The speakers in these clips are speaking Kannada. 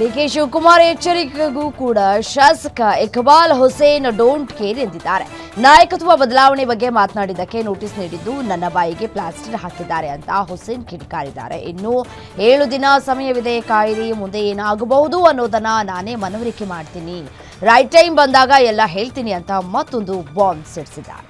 ಡಿಕೆ ಶಿವಕುಮಾರ್ ಎಚ್ಚರಿಕೆಗೂ ಕೂಡ ಶಾಸಕ ಇಕ್ಬಾಲ್ ಹುಸೇನ್ ಡೋಂಟ್ ಕೇರ್ ಎಂದಿದ್ದಾರೆ. ನಾಯಕತ್ವ ಬದಲಾವಣೆ ಬಗ್ಗೆ ಮಾತನಾಡಿದ್ದಕ್ಕೆ ನೋಟಿಸ್ ನೀಡಿದ್ದು, ನನ್ನ ಬಾಯಿಗೆ ಪ್ಲಾಸ್ಟರ್ ಹಾಕಿದ್ದಾರೆ ಅಂತ ಹುಸೇನ್ ಕಿಡಿಕಾರಿದ್ದಾರೆ. ಇನ್ನು ಏಳು ದಿನ ಸಮಯವಿದೆ ಕಾಯಿರಿ ಮುಂದೆ ಏನಾಗಬಹುದು ಅನ್ನೋದನ್ನ ನಾನೇ ಮನವರಿಕೆ ಮಾಡ್ತೀನಿ. ರೈಟ್ ಟೈಮ್ ಬಂದಾಗ ಎಲ್ಲ ಹೇಳ್ತೀನಿ ಅಂತ ಮತ್ತೊಂದು ಬಾಂಬ್ ಸಿಡಿಸಿದ್ದಾರೆ.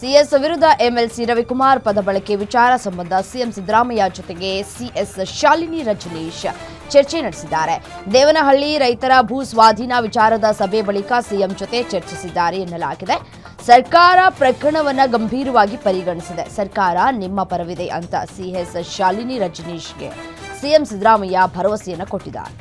ಸಿಎಸ್ ವಿರುದ್ಧ ಎಂಎಲ್ಸಿ ರವಿಕುಮಾರ್ ಪದ ಬಳಕೆ ವಿಚಾರ ಸಂಬಂಧ ಸಿಎಂ ಸಿದ್ದರಾಮಯ್ಯ ಜೊತೆಗೆ ಸಿಎಸ್ ಶಾಲಿನಿ ರಜನೀಶ್ ಚರ್ಚೆ ನಡೆಸಿದ್ದಾರೆ. ದೇವನಹಳ್ಳಿ ರೈತರ ಭೂ ಸ್ವಾಧೀನ ವಿಚಾರದ ಸಭೆ ಬಳಿಕ ಸಿಎಂ ಜೊತೆ ಚರ್ಚಿಸಿದ್ದಾರೆ ಎನ್ನಲಾಗಿದೆ. ಸರ್ಕಾರ ಪ್ರಕರಣವನ್ನು ಗಂಭೀರವಾಗಿ ಪರಿಗಣಿಸಿದೆ. ಸರ್ಕಾರ ನಿಮ್ಮ ಪರವಿದೆ ಅಂತ ಸಿಎಸ್ ಶಾಲಿನಿ ರಜನೀಶ್ಗೆ ಸಿಎಂ ಸಿದ್ದರಾಮಯ್ಯ ಭರವಸೆಯನ್ನು ಕೊಟ್ಟಿದ್ದಾರೆ.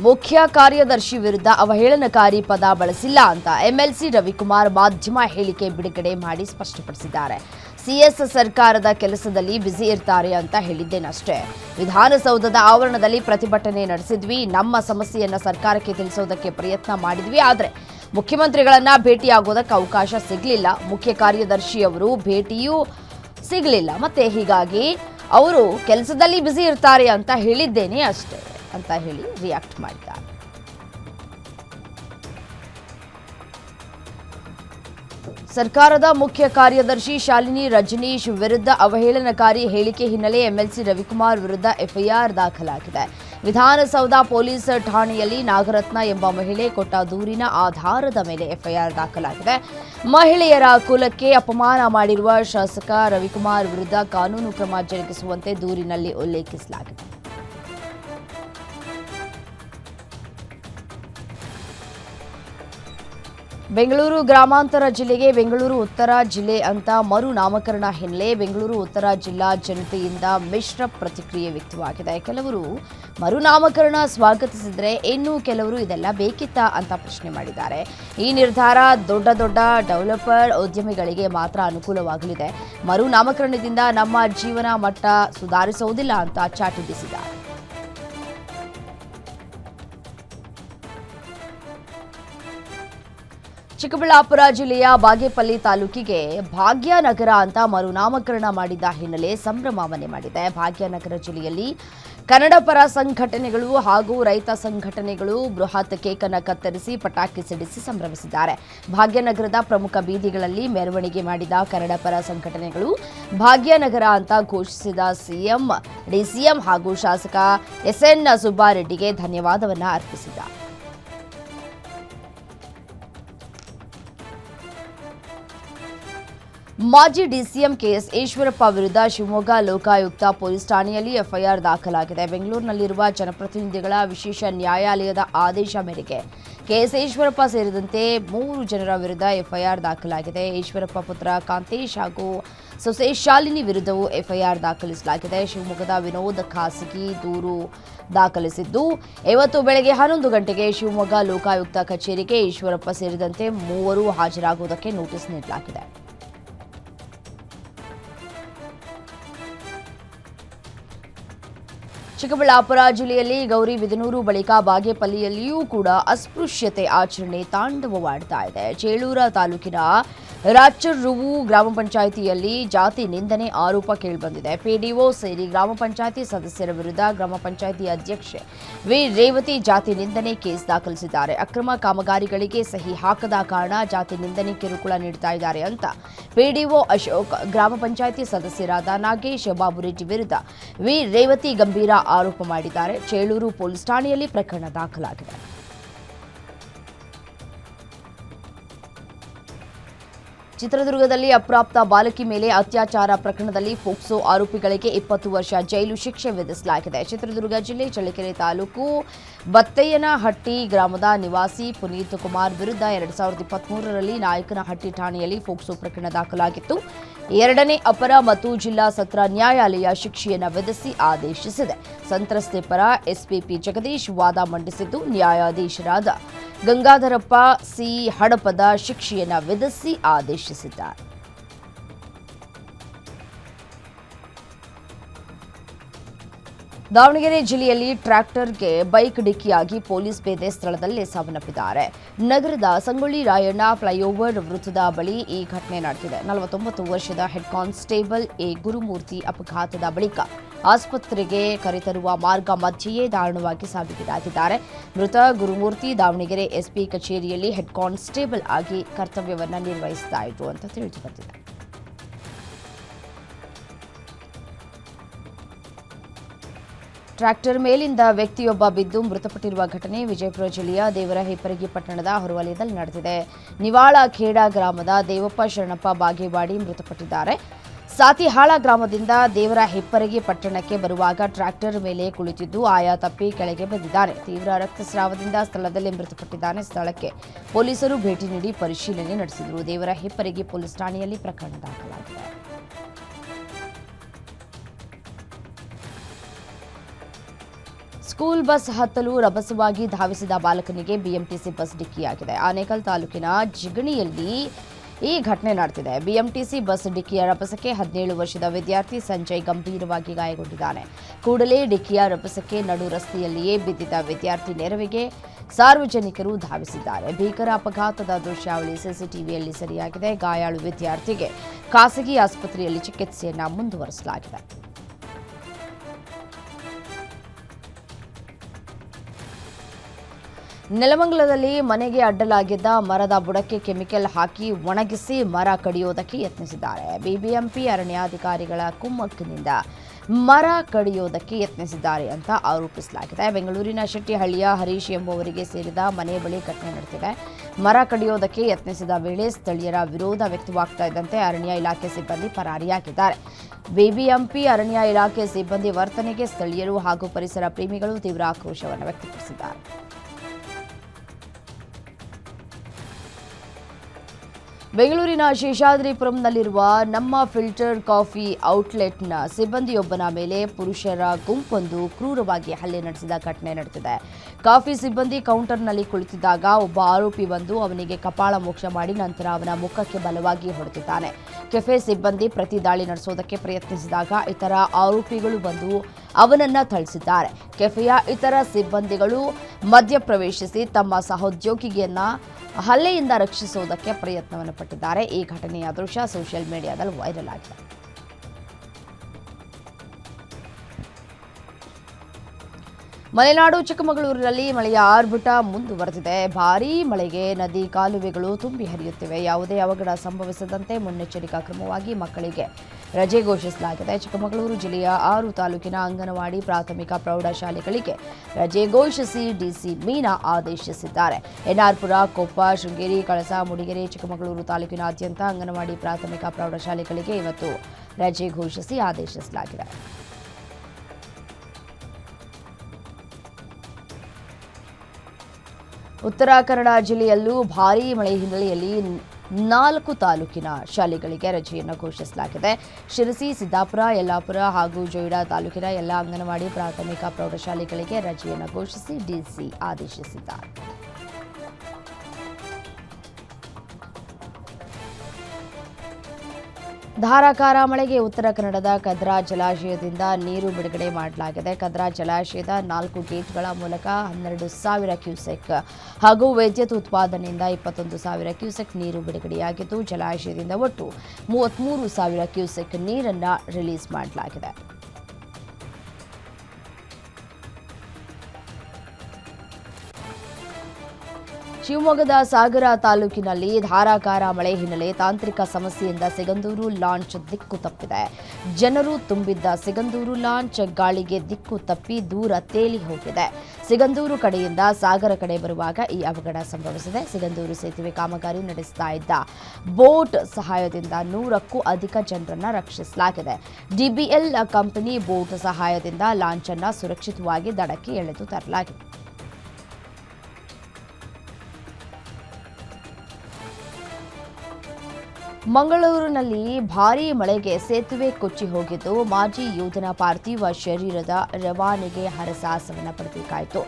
ಮುಖ್ಯ ಕಾರ್ಯದರ್ಶಿ ವಿರುದ್ಧ ಅವಹೇಳನಕಾರಿ ಪದ ಬಳಸಿಲ್ಲ ಅಂತ ಎಂಎಲ್ಸಿ ರವಿಕುಮಾರ್ ಮಾಧ್ಯಮ ಹೇಳಿಕೆ ಬಿಡುಗಡೆ ಮಾಡಿ ಸ್ಪಷ್ಟಪಡಿಸಿದ್ದಾರೆ. ಸಿಎಸ್ ಸರ್ಕಾರದ ಕೆಲಸದಲ್ಲಿ ಬ್ಯುಸಿ ಇರ್ತಾರೆ ಅಂತ ಹೇಳಿದ್ದೇನಷ್ಟೇ. ವಿಧಾನಸೌಧದ ಆವರಣದಲ್ಲಿ ಪ್ರತಿಭಟನೆ ನಡೆಸಿದ್ವಿ. ನಮ್ಮ ಸಮಸ್ಯೆಯನ್ನು ಸರ್ಕಾರಕ್ಕೆ ತಿಳಿಸೋದಕ್ಕೆ ಪ್ರಯತ್ನ ಮಾಡಿದ್ವಿ. ಆದರೆ ಮುಖ್ಯಮಂತ್ರಿಗಳನ್ನ ಭೇಟಿಯಾಗೋದಕ್ಕೆ ಅವಕಾಶ ಸಿಗಲಿಲ್ಲ. ಮುಖ್ಯ ಕಾರ್ಯದರ್ಶಿಯವರು ಭೇಟಿಯೂ ಸಿಗಲಿಲ್ಲ. ಮತ್ತೆ ಹೀಗಾಗಿ ಅವರು ಕೆಲಸದಲ್ಲಿ ಬ್ಯುಸಿ ಇರ್ತಾರೆ ಅಂತ ಹೇಳಿದ್ದೇನೆ ಅಷ್ಟೇ. ಅಂತ ಹೇಳಿ ರಿಯಾಕ್ಟ್ ಮಾಡಿದ ಸರ್ಕಾರದ ಮುಖ್ಯ ಕಾರ್ಯದರ್ಶಿ ಶಾಲಿನಿ ರಜನೀಶ್ ವಿರುದ್ಧ ಅವಹೇಳನಕಾರಿ ಹೇಳಿಕೆ ಹಿನ್ನೆಲೆ ಎಂಎಲ್ಸಿ ರವಿಕುಮಾರ್ ವಿರುದ್ಧ ಎಫ್ಐಆರ್ ದಾಖಲಾಗಿದೆ. ವಿಧಾನಸೌಧ ಪೊಲೀಸ್ ಠಾಣೆಯಲ್ಲಿ ನಾಗರತ್ನ ಎಂಬ ಮಹಿಳೆ ಕೊಟ್ಟ ದೂರಿನ ಆಧಾರದ ಮೇಲೆ ಎಫ್ಐಆರ್ ದಾಖಲಾಗಿದೆ. ಮಹಿಳೆಯರ ಕುಲಕ್ಕೆ ಅಪಮಾನ ಮಾಡಿರುವ ಶಾಸಕ ರವಿಕುಮಾರ್ ವಿರುದ್ಧ ಕಾನೂನು ಕ್ರಮ ಜರುಗಿಸುವಂತೆ ದೂರಿನಲ್ಲಿ ಉಲ್ಲೇಖಿಸಲಾಗಿದೆ. ಬೆಂಗಳೂರು ಗ್ರಾಮಾಂತರ ಜಿಲ್ಲೆಗೆ ಬೆಂಗಳೂರು ಉತ್ತರ ಜಿಲ್ಲೆ ಅಂತ ಮರು ನಾಮಕರಣ ಹಿನ್ನೆಲೆ ಬೆಂಗಳೂರು ಉತ್ತರ ಜಿಲ್ಲಾ ಜನತೆಯಿಂದ ಮಿಶ್ರ ಪ್ರತಿಕ್ರಿಯೆ ವ್ಯಕ್ತವಾಗಿದೆ. ಕೆಲವರು ಮರುನಾಮಕರಣ ಸ್ವಾಗತಿಸಿದರೆ ಇನ್ನೂ ಕೆಲವರು ಇದೆಲ್ಲ ಬೇಕಿತ್ತ ಅಂತ ಪ್ರಶ್ನೆ ಮಾಡಿದ್ದಾರೆ. ಈ ನಿರ್ಧಾರ ದೊಡ್ಡ ದೊಡ್ಡ ಡೆವಲಪರ್ ಉದ್ಯಮಿಗಳಿಗೆ ಮಾತ್ರ ಅನುಕೂಲವಾಗಲಿದೆ. ಮರು ನಾಮಕರಣದಿಂದ ನಮ್ಮ ಜೀವನ ಮಟ್ಟ ಸುಧಾರಿಸುವುದಿಲ್ಲ ಅಂತ ಚಾಟಿ ಬೀಸಿದ್ದಾರೆ. ಚಿಕ್ಕಬಳ್ಳಾಪುರ ಜಿಲ್ಲೆಯ ಬಾಗೇಪಲ್ಲಿ ತಾಲೂಕಿಗೆ ಭಾಗ್ಯನಗರ ಅಂತ ಮರುನಾಮಕರಣ ಮಾಡಿದ ಹಿನ್ನೆಲೆ ಸಂಭ್ರಮ ಮನೆ ಮಾಡಿದೆ. ಭಾಗ್ಯನಗರ ಜಿಲ್ಲೆಯಲ್ಲಿ ಕನ್ನಡ ಪರ ಸಂಘಟನೆಗಳು ಹಾಗೂ ರೈತ ಸಂಘಟನೆಗಳು ಬೃಹತ್ ಕೇಕನ್ನು ಕತ್ತರಿಸಿ ಪಟಾಕಿ ಸಿಡಿಸಿ ಸಂಭ್ರಮಿಸಿದ್ದಾರೆ. ಭಾಗ್ಯನಗರದ ಪ್ರಮುಖ ಬೀದಿಗಳಲ್ಲಿ ಮೆರವಣಿಗೆ ಮಾಡಿದ ಕನ್ನಡ ಪರ ಸಂಘಟನೆಗಳು ಭಾಗ್ಯನಗರ ಅಂತ ಘೋಷಿಸಿದ ಸಿಎಂ, ಡಿಸಿಎಂ ಹಾಗೂ ಶಾಸಕ ಎಸ್ಎನ್ ಸುಬ್ಬಾರೆಡ್ಡಿಗೆ ಧನ್ಯವಾದವನ್ನು ಅರ್ಪಿಸಿದ್ದಾರೆ. ಮಾಜಿ ಡಿಸಿಎಂ ಕೆಎಸ್ ಈಶ್ವರಪ್ಪ ವಿರುದ್ಧ ಶಿವಮೊಗ್ಗ ಲೋಕಾಯುಕ್ತ ಪೊಲೀಸ್ ಠಾಣೆಯಲ್ಲಿ ಎಫ್ಐಆರ್ ದಾಖಲಾಗಿದೆ. ಬೆಂಗಳೂರಿನಲ್ಲಿರುವ ಜನಪ್ರತಿನಿಧಿಗಳ ವಿಶೇಷ ನ್ಯಾಯಾಲಯದ ಆದೇಶ ಮೇರೆಗೆ ಕೆಎಸ್ ಈಶ್ವರಪ್ಪ ಸೇರಿದಂತೆ ಮೂರು ಜನರ ವಿರುದ್ಧ ಎಫ್ಐಆರ್ ದಾಖಲಾಗಿದೆ. ಈಶ್ವರಪ್ಪ ಪುತ್ರ ಕಾಂತೇಶ್ ಹಾಗೂ ಸೊಸೆ ಶಾಲಿನಿ ವಿರುದ್ಧವೂ ಎಫ್ಐಆರ್ ದಾಖಲಿಸಲಾಗಿದೆ. ಶಿವಮೊಗ್ಗದ ವಿನೋದ್ ಖಾಸಗಿ ದೂರು ದಾಖಲಿಸಿದ್ದು ಇವತ್ತು ಬೆಳಗ್ಗೆ ಹನ್ನೊಂದು ಗಂಟೆಗೆ ಶಿವಮೊಗ್ಗ ಲೋಕಾಯುಕ್ತ ಕಚೇರಿಗೆ ಈಶ್ವರಪ್ಪ ಸೇರಿದಂತೆ ಮೂವರು ಹಾಜರಾಗುವುದಕ್ಕೆ ನೋಟಿಸ್ ನೀಡಲಾಗಿದೆ. ಚಿಕ್ಕಬಳ್ಳಾಪುರ ಜಿಲ್ಲೆಯಲ್ಲಿ ಗೌರಿ ಬಿದನೂರು ಬಳಿಕ ಬಾಗೇಪಲ್ಲಿಯಲ್ಲಿಯೂ ಕೂಡ ಅಸ್ಪೃಶ್ಯತೆ ಆಚರಣೆ ತಾಂಡವವಾಡ್ತಾ ಇದೆ. ಚೇಳೂರ ತಾಲೂಕಿನ ರಾಚರ್ರುವು ಗ್ರಾಮ ಪಂಚಾಯಿತಿಯಲ್ಲಿ ಜಾತಿ ನಿಂದನೆ ಆರೋಪ ಕೇಳಿಬಂದಿದೆ. ಪಿಡಿಒ ಸೇರಿ ಗ್ರಾಮ ಪಂಚಾಯಿತಿ ಸದಸ್ಯರ ವಿರುದ್ಧ ಗ್ರಾಮ ಪಂಚಾಯಿತಿ ಅಧ್ಯಕ್ಷೆ ವಿ. ರೇವತಿ ಜಾತಿ ನಿಂದನೆ ಕೇಸ್ ದಾಖಲಿಸಿದ್ದಾರೆ. ಅಕ್ರಮ ಕಾಮಗಾರಿಗಳಿಗೆ ಸಹಿ ಹಾಕದ ಕಾರಣ ಜಾತಿ ನಿಂದನೆ ಕಿರುಕುಳ ನೀಡ್ತಾ ಇದ್ದಾರೆ ಅಂತ ಪಿಡಿಒ ಅಶೋಕ್, ಗ್ರಾಮ ಪಂಚಾಯಿತಿ ಸದಸ್ಯರಾದ ನಾಗೇಶ್, ಬಾಬುರೆಡ್ಡಿ ವಿರುದ್ಧ ವಿ. ರೇವತಿ ಗಂಭೀರ ಆರೋಪ ಮಾಡಿದ್ದಾರೆ. ಚೇಳೂರು ಪೊಲೀಸ್ ಠಾಣೆಯಲ್ಲಿ ಪ್ರಕರಣ ದಾಖಲಾಗಿದೆ. ಚಿತ್ರದುರ್ಗದಲ್ಲಿ ಅಪ್ರಾಪ್ತ ಬಾಲಕಿ ಮೇಲೆ ಅತ್ಯಾಚಾರ ಪ್ರಕರಣದಲ್ಲಿ ಫೋಕ್ಸೋ ಆರೋಪಿಗಳಿಗೆ ಇಪ್ಪತ್ತು ವರ್ಷ ಜೈಲು ಶಿಕ್ಷೆ ವಿಧಿಸಲಾಗಿದೆ. ಚಿತ್ರದುರ್ಗ ಜಿಲ್ಲೆ ಚಳ್ಳಕೆರೆ ತಾಲೂಕು ಬತ್ತಯ್ಯನಹಟ್ಟಿ ಗ್ರಾಮದ ನಿವಾಸಿ ಪುನೀತ್ ಕುಮಾರ್ ವಿರುದ್ಧ ಎರಡ್ ಸಾವಿರದ ಇಪ್ಪತ್ಮೂರರಲ್ಲಿ ನಾಯಕನಹಟ್ಟಿ ಠಾಣೆಯಲ್ಲಿ ಫೋಕ್ಸೋ ಪ್ರಕರಣ ದಾಖಲಾಗಿತ್ತು. ಎರಡನೇ ಅಪರ ಮತ್ತು ಜಿಲ್ಲಾ ಸತ್ರ ನ್ಯಾಯಾಲಯ ಶಿಕ್ಷೆಯನ್ನು ವಿಧಿಸಿ ಆದೇಶಿಸಿದೆ. ಸಂತ್ರಸ್ತೆ ಪರ ಎಸ್ಪಿಪಿ ಜಗದೀಶ್ ವಾದ ಮಂಡಿಸಿದ್ದು ನ್ಯಾಯಾಧೀಶರಾದ ಗಂಗಾಧರಪ್ಪ ಸಿ ಹಡಪದ ಶಿಕ್ಷೆಯನ್ನು ವಿಧಿಸಿ ಆದೇಶಿಸಿದ್ದಾರೆ. ದಾವಣಗೆರೆ ಜಿಲ್ಲೆಯಲ್ಲಿ ಟ್ರ್ಯಾಕ್ಟರ್ಗೆ ಬೈಕ್ ಡಿಕ್ಕಿಯಾಗಿ ಪೊಲೀಸ್ ಪೇದೆ ಸ್ಥಳದಲ್ಲೇ ಸಾವನ್ನಪ್ಪಿದ್ದಾರೆ. ನಗರದ ಸಂಗೊಳ್ಳಿ ರಾಯಣ್ಣ ಫ್ಲೈಓವರ್ ವೃತ್ತದ ಬಳಿ ಈ ಘಟನೆ ನಡೆದಿದೆ. ನಲವತ್ತೊಂಬತ್ತು ವರ್ಷದ ಹೆಡ್ ಕಾನ್ಸ್ಟೇಬಲ್ ಎ. ಗುರುಮೂರ್ತಿ ಅಪಘಾತದ ಬಳಿಕ ಆಸ್ಪತ್ರೆಗೆ ಕರೆತರುವ ಮಾರ್ಗ ಮಧ್ಯೆಯೇ ದಾರುಣವಾಗಿ ಸಾವಿಗೀಡಾಗಿದ್ದಾರೆ ಮೃತ ಗುರುಮೂರ್ತಿ ದಾವಣಗೆರೆ ಎಸ್ಪಿ ಕಚೇರಿಯಲ್ಲಿ ಹೆಡ್ ಕಾನ್ಸ್ಟೇಬಲ್ ಆಗಿ ಕರ್ತವ್ಯವನ್ನು ನಿರ್ವಹಿಸ್ತಾ ಅಂತ ತಿಳಿದು ಟ್ರ್ಯಾಕ್ಟರ್ ಮೇಲಿಂದ ವ್ಯಕ್ತಿಯೊಬ್ಬ ಬಿದ್ದು ಮೃತಪಟ್ಟಿರುವ ಘಟನೆ ವಿಜಯಪುರ ಜಿಲ್ಲೆಯ ದೇವರ ಹಿಪ್ಪರಗಿ ಪಟ್ಟಣದ ಹೊರವಲಯದಲ್ಲಿ ನಡೆದಿದೆ. ನಿವಾಳ ಖೇಡ ಗ್ರಾಮದ ದೇವಪ್ಪ ಶರಣಪ್ಪ ಬಾಗೇವಾಡಿ ಮೃತಪಟ್ಟಿದ್ದಾರೆ. ಸಾತಿಹಾಳ ಗ್ರಾಮದಿಂದ ದೇವರ ಹಿಪ್ಪರಗಿ ಪಟ್ಟಣಕ್ಕೆ ಬರುವಾಗ ಟ್ರ್ಯಾಕ್ಟರ್ ಮೇಲೆ ಕುಳಿತಿದ್ದು ಆಯಾ ತಪ್ಪಿ ಕೆಳಗೆ ಬಂದಿದ್ದಾರೆ. ತೀವ್ರ ರಕ್ತಸ್ರಾವದಿಂದ ಸ್ಥಳದಲ್ಲೇ ಮೃತಪಟ್ಟಿದ್ದಾನೆ. ಸ್ಥಳಕ್ಕೆ ಪೊಲೀಸರು ಭೇಟಿ ನೀಡಿ ಪರಿಶೀಲನೆ ನಡೆಸಿದರು. ದೇವರ ಹಿಪ್ಪರಗಿ ಪೊಲೀಸ್ ಠಾಣೆಯಲ್ಲಿ ಪ್ರಕರಣ ದಾಖಲಾಗಿದೆ. ಸ್ಕೂಲ್ ಬಸ್ ಹತ್ತಲು ರಭಸವಾಗಿ ಧಾವಿಸಿದ ಬಾಲಕನಿಗೆ ಬಿಎಂಟಿಸಿ ಬಸ್ ಡಿಕ್ಕಿಯಾಗಿದೆ. ಆನೇಕಲ್ ತಾಲೂಕಿನ ಜಿಗಣಿಯಲ್ಲಿ ಈ ಘಟನೆ ನಡೆದಿದೆ. ಬಿಎಂಟಿಸಿ ಬಸ್ ಡಿಕ್ಕಿಯ ರಭಸಕ್ಕೆ ಹದಿನೇಳು ವರ್ಷದ ವಿದ್ಯಾರ್ಥಿ ಸಂಜಯ್ ಗಂಭೀರವಾಗಿ ಗಾಯಗೊಂಡಿದ್ದಾನೆ. ಕೂಡಲೇ ಡಿಕ್ಕಿಯ ರಭಸಕ್ಕೆ ನಡು ರಸ್ತೆಯಲ್ಲಿಯೇ ಬಿದ್ದಿದ್ದ ವಿದ್ಯಾರ್ಥಿ ನೆರವಿಗೆ ಸಾರ್ವಜನಿಕರು ಧಾವಿಸಿದ್ದಾರೆ. ಭೀಕರ ಅಪಘಾತದ ದೃಶ್ಯಾವಳಿ ಸಿಸಿಟಿವಿಯಲ್ಲಿ ಸರಿಯಾಗಿದೆ. ಗಾಯಾಳು ವಿದ್ಯಾರ್ಥಿಗೆ ಖಾಸಗಿ ಆಸ್ಪತ್ರೆಯಲ್ಲಿ ಚಿಕಿತ್ಸೆಯನ್ನು ಮುಂದುವರಿಸಲಾಗಿದೆ. ನೆಲಮಂಗಲದಲ್ಲಿ ಮನೆಗೆ ಅಡ್ಡಲಾಗಿದ್ದ ಮರದ ಬುಡಕ್ಕೆ ಕೆಮಿಕಲ್ ಹಾಕಿ ಒಣಗಿಸಿ ಮರ ಕಡಿಯೋದಕ್ಕೆ ಯತ್ನಿಸಿದ್ದಾರೆ. ಬಿಬಿಎಂಪಿ ಅರಣ್ಯಾಧಿಕಾರಿಗಳ ಕುಮ್ಮಕ್ಕಿನಿಂದ ಮರ ಕಡಿಯೋದಕ್ಕೆ ಯತ್ನಿಸಿದ್ದಾರೆ ಅಂತ ಆರೋಪಿಸಲಾಗಿದೆ. ಬೆಂಗಳೂರಿನ ಶೆಟ್ಟಿಹಳ್ಳಿಯ ಹರೀಶ್ ಎಂಬುವರಿಗೆ ಸೇರಿದ ಮನೆ ಬಳಿ ಘಟನೆ ನಡೆದಿದೆ. ಮರ ಕಡಿಯೋದಕ್ಕೆ ಯತ್ನಿಸಿದ ವೇಳೆ ಸ್ಥಳೀಯರ ವಿರೋಧ ವ್ಯಕ್ತವಾಗ್ತಾ ಇದ್ದಂತೆ ಅರಣ್ಯ ಇಲಾಖೆ ಸಿಬ್ಬಂದಿ ಪರಾರಿಯಾಗಿದ್ದಾರೆ. ಬಿಬಿಎಂಪಿ ಅರಣ್ಯ ಇಲಾಖೆ ಸಿಬ್ಬಂದಿ ವರ್ತನೆಗೆ ಸ್ಥಳೀಯರು ಹಾಗೂ ಪರಿಸರ ಪ್ರೇಮಿಗಳು ತೀವ್ರ ಆಕ್ರೋಶವನ್ನು ವ್ಯಕ್ತಪಡಿಸಿದ್ದಾರೆ. ಬೆಂಗಳೂರಿನ ಶೇಷಾದ್ರಿಪುರಂನಲ್ಲಿರುವ ನಮ್ಮ ಫಿಲ್ಟರ್ ಕಾಫಿ ಔಟ್ಲೆಟ್ನ ಸಿಬ್ಬಂದಿಯೊಬ್ಬನ ಮೇಲೆ ಪುರುಷರ ಗುಂಪೊಂದು ಕ್ರೂರವಾಗಿ ಹಲ್ಲೆ ನಡೆಸಿದ ಘಟನೆ ನಡೆದಿದೆ. ಕಾಫಿ ಸಿಬ್ಬಂದಿ ಕೌಂಟರ್ನಲ್ಲಿ ಕುಳಿತಿದ್ದಾಗ ಒಬ್ಬ ಆರೋಪಿ ಬಂದು ಅವನಿಗೆ ಕಪಾಳ ಮೋಕ್ಷ ಮಾಡಿ ನಂತರ ಅವನ ಮುಖಕ್ಕೆ ಬಲವಾಗಿ ಹೊಡೆದಿದ್ದಾನೆ. ಕೆಫೆ ಸಿಬ್ಬಂದಿ ಪ್ರತಿ ದಾಳಿ ನಡೆಸೋದಕ್ಕೆ ಪ್ರಯತ್ನಿಸಿದಾಗ ಇತರ ಆರೋಪಿಗಳು ಬಂದು ಅವನನ್ನ ಥಳಿಸಿದ್ದಾರೆ. ಕೆಫೆಯ ಇತರ ಸಿಬ್ಬಂದಿಗಳು ಮಧ್ಯಪ್ರವೇಶಿಸಿ ತಮ್ಮ ಸಹೋದ್ಯೋಗಿಯನ್ನ ಹಲ್ಲೆಯಿಂದ ರಕ್ಷಿಸುವುದಕ್ಕೆ ಪ್ರಯತ್ನವನ್ನು ಪಟ್ಟಿದ್ದಾರೆ ಈ ಘಟನೆಯ ದೃಶ್ಯ ಸೋಷಿಯಲ್ ಮೀಡಿಯಾದಲ್ಲಿ ವೈರಲ್ ಆಗಿದೆ. ಮಲೆನಾಡು ಚಿಕ್ಕಮಗಳೂರಿನಲ್ಲಿ ಮಳೆಯ ಆರ್ಭಟ ಮುಂದುವರೆದಿದೆ. ಭಾರೀ ಮಳೆಗೆ ನದಿ ಕಾಲುವೆಗಳು ತುಂಬಿ ಹರಿಯುತ್ತಿವೆ. ಯಾವುದೇ ಅವಘಡ ಸಂಭವಿಸದಂತೆ ಮುನ್ನೆಚ್ಚರಿಕಾ ಕ್ರಮವಾಗಿ ಮಕ್ಕಳಿಗೆ ರಜೆ ಘೋಷಿಸಲಾಗಿದೆ. ಚಿಕ್ಕಮಗಳೂರು ಜಿಲ್ಲೆಯ ಆರು ತಾಲೂಕಿನ ಅಂಗನವಾಡಿ ಪ್ರಾಥಮಿಕ ಪ್ರೌಢಶಾಲೆಗಳಿಗೆ ರಜೆ ಘೋಷಿಸಿ ಡಿಸಿ ಮೀನಾ ಆದೇಶಿಸಿದ್ದಾರೆ. ಎನ್ಆರ್ಪುರ, ಕೊಪ್ಪ, ಶೃಂಗೇರಿ, ಕಳಸ, ಮುಡಿಗೆರೆ, ಚಿಕ್ಕಮಗಳೂರು ತಾಲೂಕಿನಾದ್ಯಂತ ಅಂಗನವಾಡಿ ಪ್ರಾಥಮಿಕ ಪ್ರೌಢಶಾಲೆಗಳಿಗೆ ಇವತ್ತು ರಜೆ ಘೋಷಿಸಿ ಆದೇಶಿಸಲಾಗಿದೆ. ಉತ್ತರ ಕನ್ನಡ ಜಿಲ್ಲೆಯಲ್ಲೂ ಭಾರೀ ಮಳೆ ಹಿನ್ನೆಲೆಯಲ್ಲಿ ನಾಲ್ಕು ತಾಲೂಕಿನ ಶಾಲೆಗಳಿಗೆ ರಜೆಯನ್ನು ಘೋಷಿಸಲಾಗಿದೆ. ಶಿರಸಿ, ಸಿದ್ದಾಪುರ, ಯಲ್ಲಾಪುರ ಹಾಗೂ ಜೊಯಿಡಾ ತಾಲೂಕಿನ ಎಲ್ಲ ಅಂಗನವಾಡಿ ಪ್ರಾಥಮಿಕ ಪ್ರೌಢಶಾಲೆಗಳಿಗೆ ರಜೆಯನ್ನು ಘೋಷಿಸಿ ಡಿಸಿ ಆದೇಶಿಸಿದ್ದಾರೆ. ಧಾರಾಕಾರ ಮಳೆಗೆ ಉತ್ತರ ಕನ್ನಡದ ಕದ್ರಾ ಜಲಾಶಯದಿಂದ ನೀರು ಬಿಡುಗಡೆ ಮಾಡಲಾಗಿದೆ. ಕದ್ರಾ ಜಲಾಶಯದ ನಾಲ್ಕು ಗೇಟ್ಗಳ ಮೂಲಕ ಹನ್ನೆರಡು ಸಾವಿರ ಕ್ಯೂಸೆಕ್ ಹಾಗೂ ವಿದ್ಯುತ್ ಉತ್ಪಾದನೆಯಿಂದ ಇಪ್ಪತ್ತೊಂದು ಸಾವಿರ ಕ್ಯೂಸೆಕ್ ನೀರು ಬಿಡುಗಡೆಯಾಗಿದ್ದು, ಜಲಾಶಯದಿಂದ ಒಟ್ಟು ಮೂವತ್ತ್ಮೂರು ಸಾವಿರ ಕ್ಯೂಸೆಕ್ ನೀರನ್ನು ರಿಲೀಸ್ ಮಾಡಲಾಗಿದೆ. ಶಿವಮೊಗ್ಗದ ಸಾಗರ ತಾಲೂಕಿನಲ್ಲಿ ಧಾರಾಕಾರ ಮಳೆ ಹಿನ್ನೆಲೆ ತಾಂತ್ರಿಕ ಸಮಸ್ಯೆಯಿಂದ ಸಿಗಂದೂರು ಲಾಂಚ್ ದಿಕ್ಕು ತಪ್ಪಿದೆ. ಜನರು ತುಂಬಿದ್ದ ಸಿಗಂದೂರು ಲಾಂಚ್ ಗಾಳಿಗೆ ದಿಕ್ಕು ತಪ್ಪಿ ದೂರ ತೇಲಿ ಹೋಗಿದೆ. ಸಿಗಂದೂರು ಕಡೆಯಿಂದ ಸಾಗರ ಕಡೆ ಬರುವಾಗ ಈ ಅವಘಡ ಸಂಭವಿಸಿದೆ. ಸಿಗಂದೂರು ಸೇತುವೆ ಕಾಮಗಾರಿ ನಡೆಸ್ತಾ ಇದ್ದ ಬೋಟ್ ಸಹಾಯದಿಂದ ನೂರಕ್ಕೂ ಅಧಿಕ ಜನರನ್ನ ರಕ್ಷಿಸಲಾಗಿದೆ. ಡಿಬಿಎಲ್ ಕಂಪನಿ ಬೋಟ್ ಸಹಾಯದಿಂದ ಲಾಂಚ್ ಅನ್ನ ಸುರಕ್ಷಿತವಾಗಿ ದಡಕ್ಕೆ ಎಳೆದು ತರಲಾಗಿದೆ. ಮಂಗಳೂರಿನಲ್ಲಿ ಭಾರೀ ಮಳೆಗೆ ಸೇತುವೆ ಕೊಚ್ಚಿ ಹೋಗಿದ್ದು ಮಾಜಿ ಯೋಧನ ಪಾರ್ಥಿವ ಶರೀರದ ರವಾನೆಗೆ ಹರಸಾಹಸವನ್ನು ಪಡಬೇಕಾಯಿತು.